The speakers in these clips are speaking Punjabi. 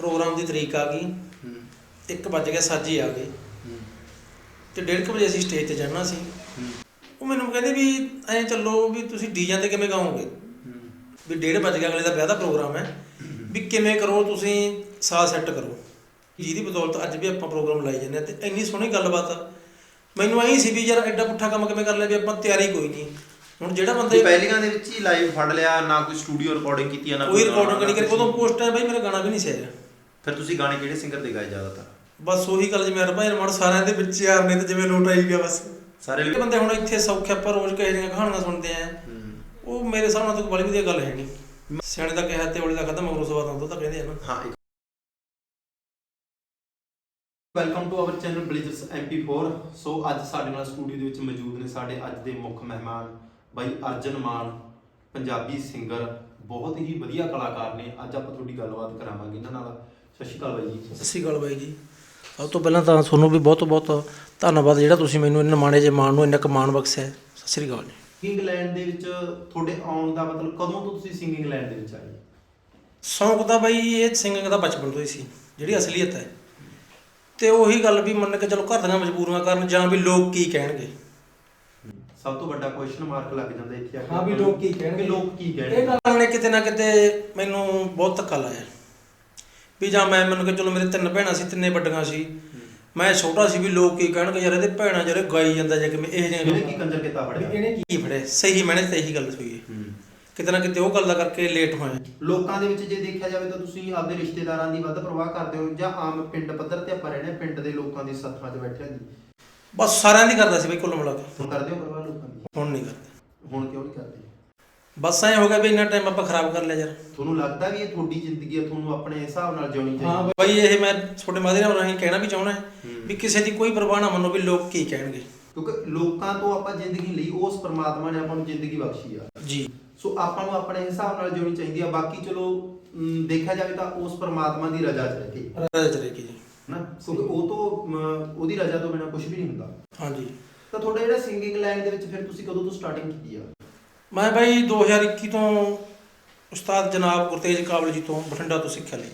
ਪ੍ਰੋਗਰਾਮ ਦੀ ਤਰੀਕ ਆ ਗਈ। ਹੂੰ। 1 ਵਜ ਗਿਆ ਸਾਜੀ ਆ ਗਏ। ਤੇ 1:30 ਵਜੇ ਅਸੀਂ ਸਟੇਜ ਤੇ ਚੜ੍ਹਨਾ ਸੀ। ਉਹ ਮੈਨੂੰ ਕਹਿੰਦੇ ਵੀ ਐਂ ਚੱਲੋ ਵੀ ਤੁਸੀਂ ਡੀਜਾਂ ਤੇ ਕਿਵੇਂ ਗਾਓਗੇ? ਵੀ 1:30 ਵਜ ਗਿਆ ਅਗਲੇ ਦਾ ਵਿਆਹ ਦਾ ਪ੍ਰੋਗਰਾਮ ਹੈ। ਵੀ ਕਿਵੇਂ ਕਰੋ ਤੁਸੀਂ ਸਾਹ ਸੈੱਟ ਕਰੋ। ਜਿਹਦੀ ਬਦੌਲਤ ਅੱਜ ਵੀ ਆਪਾਂ ਪ੍ਰੋਗਰਾਮ ਲਾਈ ਜਾਂਦੇ ਤੇ ਇੰਨੀ ਸੋਹਣੀ ਗੱਲਬਾਤ ਆ। ਮੈਨੂੰ ਐਂ ਸੀ ਵੀ ਯਾਰ ਐਡਾ ਪੁੱਠਾ ਕੰਮ ਕਿਵੇਂ ਕਰ ਲਿਆ ਵੀ ਆਪਾਂ ਤਿਆਰੀ ਕੋਈ ਨਹੀਂ। ਹੁਣ ਜਿਹੜਾ ਬੰਦੇ ਪਹਿਲੀਆਂ ਦੇ ਵਿੱਚ ਹੀ ਲਾਈਵ ਫੜ ਲਿਆ ਨਾ ਕੋਈ ਸਟੂਡੀਓ ਰਿਕਾਰਡਿੰਗ ਕੀਤੀ ਨਾ ਕੋਈ ਰਿਕਾਰਡਿੰਗ ਨਹੀਂ ਕਰੀ ਉਦੋਂ ਪੋਸਟ ਹੈ ਬਈ ਮੇਰਾ ਗਾਣਾ ਵੀ ਨਹੀਂ ਸੀ ਆਇਆ। ਫਿਰ ਤੁਸੀਂ ਗਾਣੇ ਕਿਹੜੇ ਸਿੰਗਰ ਦੇ ਗਾਏ ਜ਼ਿਆਦਾਤਰ? ਬਸ ਉਹੀ ਗੱਲ ਜਿਵੇਂ ਰਪਾਈ ਰਮਣ ਸਾਰਿਆਂ ਦੇ ਵਿੱਚ ਯਾਰ ਨੇ ਤੇ ਜਿਵੇਂ ਲੋਟ ਆਈ ਗਿਆ ਬਸ। ਸਾਰੇ ਇਹ ਬੰਦੇ ਹੁਣ ਇੱਥੇ ਸੌਖੇ ਆਪਾਂ ਰੋਜ਼ ਕਹੇ ਜਿਹੀਆਂ ਕਹਾਣੀਆਂ ਸੁਣਦੇ ਆ। ਉਹ ਮੇਰੇ ਹਿਸਾਬ ਨਾਲ ਤਾਂ ਕੋਈ ਬੜੀ ਵਧੀਆ ਗੱਲ ਹੈ ਨਹੀਂ। ਸਿਆਣੇ ਦਾ ਕਿਹਾ ਤੇ ਉਹਲੇ ਦਾ ਖਤਮ ਮਗਰੋਂ ਸਵਾਦ ਆਉਂਦਾ ਤਾਂ ਕਹਿੰਦੇ ਆ ਨਾ। ਹਾਂ ਵੈਲਕਮ ਟੂ ਆਵਰ ਚੈਨਲ ਬਲੀਜਰਸ MP4 ਸੋ ਅੱਜ ਸਾਡੇ ਨਾਲ ਸਟੂਡੀਓ ਦੇ ਵਿੱਚ ਮੌਜੂਦ ਨੇ ਸਾਡੇ ਅੱਜ ਦੇ ਮੁੱਖ ਮਹਿਮਾਨ ਬਾਈ ਅਰਜਨ ਮਾਨ ਪੰਜਾਬੀ ਸਿੰਗਰ ਬਹੁਤ ਹੀ ਵਧੀਆ ਕਲਾਕਾਰ ਨੇ। ਅੱਜ ਆਪਾਂ ਤੁਹਾਡੀ ਗੱਲਬਾਤ ਕਰਾਵਾਂਗੇ ਇਹਨਾਂ ਨਾਲ। ਸਤਿ ਸ਼੍ਰੀ ਅਕਾਲ ਬਾਈ ਜੀ। ਸਤਿ ਸ਼੍ਰੀ ਅਕਾਲ ਬਾਈ ਜੀ। ਸਭ ਤੋਂ ਪਹਿਲਾਂ ਤਾਂ ਤੁਹਾਨੂੰ ਵੀ ਬਹੁਤ ਬਹੁਤ ਧੰਨਵਾਦ ਜਿਹੜਾ ਤੁਸੀਂ ਮੈਨੂੰ ਇੰਨੇ ਮਾਣੇ ਜੇ ਮਾਣ ਨੂੰ ਇੰਨਾ ਕੁ ਮਾਣ ਬਖਸ਼ਿਆ। ਹੈ। ਸਤਿ ਸ਼੍ਰੀ ਅਕਾਲ ਜੀ। ਸਿੰਗਿੰਗ ਲੈਂਡ ਦੇ ਵਿੱਚ ਤੁਹਾਡੇ ਆਉਣ ਦਾ ਮਤਲਬ ਕਦੋਂ ਤੋਂ ਤੁਸੀਂ ਸਿੰਗਿੰਗ ਲੈਂਡ ਦੇ ਵਿੱਚ ਆਏ? ਸ਼ੌਂਕ ਤਾਂ ਬਾਈ ਇਹ ਸਿੰਗਿੰਗ ਦਾ ਬਚਪਨ ਤੋਂ ਹੀ ਸੀ ਜਿਹੜੀ ਅਸਲੀਅਤ ਹੈ। ਤੇ ਉਹੀ ਗੱਲ ਵੀ ਮੰਨ ਕੇ ਚਲੋ ਘਰ ਦੀਆਂ ਮਜਬੂਰੀਆਂ ਕਾਰਨ ਜਾਂ ਵੀ ਲੋਕ ਕੀ ਕਹਿਣਗੇ। ਸਭ ਤੋਂ ਵੱਡਾ ਕੁਐਸਚਨ ਮਾਰਕ ਲੱਗ ਜਾਂਦਾ ਇੱਥੇ ਆ ਕੇ। ਹਾਂ ਵੀ ਲੋਕ ਕੀ ਕਹਿਣਗੇ। ਲੋਕ ਕੀ ਇਹ ਕਹਿਣਗੇ? ਗੱਲ ਨੇ ਕਿਤੇ ਨਾ ਕਿਤੇ ਮੈਨੂੰ ਬਹੁਤ ਧੱਕਾ ਲਾਇਆ। ਵੀ ਜਾਂ ਮੈਂ ਮੰਨ ਕੇ ਚਲੋ ਮੇਰੇ ਤਿੰਨ ਭੈਣਾਂ ਸੀ ਤਿੰਨੇ ਵੱਡੀਆਂ ਸੀ। ਮੈਂ ਛੋਟਾ ਸੀ ਵੀ ਲੋਕ ਕੀ ਕਹਿਣਗੇ ਯਾਰ ਇਹਦੇ ਭੈਣਾਂ ਜਿਹੜੇ ਗਾਈ ਜਾਂਦਾ ਜਾਂ ਕਿਵੇਂ ਇਹ ਜਿਹੇ ਕੀ ਕੰਜਰ ਕੀਤਾ ਫੜਿਆ? ਇਹਨੇ ਕੀ ਫੜਿਆ? ਸਹੀ ਮੈਨੇ ਤੇ ਇਹੀ ਗੱਲ ਹੋਈ ਹੈ। ਕਿਤੇ ਨਾ ਕਿਤੇ ਉਹ ਗੱਲ ਦਾ ਕਰਕੇ ਲੇਟ ਹੋਇਆ ਲੋਕਾਂ ਦੇ ਵਿੱਚ ਜੇ ਦੇਖਿਆ ਜਾਵੇ ਤਾਂ ਤੁਸੀਂ ਆਪਦੇ ਰਿਸ਼ਤੇਦਾਰਾਂ ਦੀ ਵੱਧ ਪ੍ਰਵਾਹ ਕਰਦੇ ਹੋ ਜਾਂ ਆਮ ਪਿੰਡ ਪੱਧਰ ਤੇ ਆਪਾਂ ਰਹਿੰਦੇ ਪਿੰਡ ਦੇ ਲੋਕਾਂ ਦੀ ਸੱਥਾਂ 'ਚ ਬੈਠੇ ਹਾਂ ਜੀ ਬਸ ਸਾਰਿਆਂ ਦੀ ਕਰਦਾ ਸੀ ਬਈ ਕੁੱਲ ਮਿਲਾ ਕੇ। ਹੁਣ ਕਰਦੇ ਹੋ ਪ੍ਰਵਾਹ ਲੋਕਾਂ ਦੀ? ਹੁਣ ਨਹੀਂ ਕਰਦੇ। ਹੁਣ ਕਿਉਂ ਨਹੀਂ ਕਰਦੇ? ਬਸ ਐ ਹੋ ਗਿਆ ਵੀ ਇੰਨਾ ਟਾਈਮ ਆਪਾਂ ਖਰਾਬ ਕਰ ਲਿਆ ਯਾਰ। ਤੁਹਾਨੂੰ ਲੱਗਦਾ ਵੀ ਇਹ ਤੁਹਾਡੀ ਜ਼ਿੰਦਗੀ ਹੈ ਤੁਹਾਨੂੰ ਆਪਣੇ ਹਿਸਾਬ ਨਾਲ ਜਿਉਣੀ ਹਾਂ ਚਾਹੀਦੀ ਬਈ ਇਹ ਮੈਂ ਛੋਟੇ ਮਾਦੇ ਨਾਲ ਰਾਹੀਂ ਕਹਿਣਾ ਵੀ ਚਾਹੁੰਦਾ ਹੂੰ। ਵੀ ਕਿਸੇ ਦੀ ਕੋਈ ਪਰਵਾਹ ਨਾ ਮੰਨੋ ਵੀ ਲੋਕ ਕੀ ਕਹਿਣਗੇ। ਕਿਉਂਕਿ ਲੋਕਾਂ ਤੋਂ ਆਪਾਂ ਜ਼ਿੰਦਗੀ ਲਈ ਉਸ ਪਰਮਾਤਮਾ ਨੇ ਆਪਾਂ ਨੂੰ ਜ਼ਿੰਦਗੀ ਬਖਸ਼ੀ ਆ। ਜੀ। ਸੋ ਆਪਾਂ ਨੂੰ ਆਪਣੇ ਹਿਸਾਬ ਨਾਲ ਜਿਉਣੀ ਚਾਹੀਦੀ ਆ। ਬਾਕੀ ਚਲੋ ਅਮ, ਦੇਖਿਆ ਜਾਵੇ ਤਾਂ ਉਸ ਪਰਮਾਤਮਾ ਦੀ ਰਜ਼ਾ 'ਚ ਰਹਿ ਕੇ। ਰਾਜਾ ਚਲੇਗੀ ਜੀ। ਨਾ ਕਿਉਂਕਿ ਉਹ ਤੋਂ ਅਮ, ਉਹਦੀ ਰਜ਼ਾ ਤੋਂ ਬਿਨਾ ਕੁਝ ਵੀ ਨਹੀਂ ਹੁੰਦਾ। ਹਾਂਜੀ। ਤਾਂ ਤੁਹਾਡਾ ਜਿਹੜਾ ਸਿੰਗਿੰਗ ਲਾਈਨ ਦੇ ਵਿੱਚ ਫਿਰ ਤੁਸੀਂ ਕਦੋਂ ਤੋਂ ਸਟਾਰਟਿੰਗ ਕੀਤੀ ਆ? ਮੈਂ ਬਾਈ 2021 ਤੋਂ ਉਸਤਾਦ ਜਨਾਬ ਗੁਰਤੇਜ ਕਾਬਲ ਜੀ ਤੋਂ ਬਠਿੰਡਾ ਤੋਂ ਸਿੱਖਿਆ ਲਈ।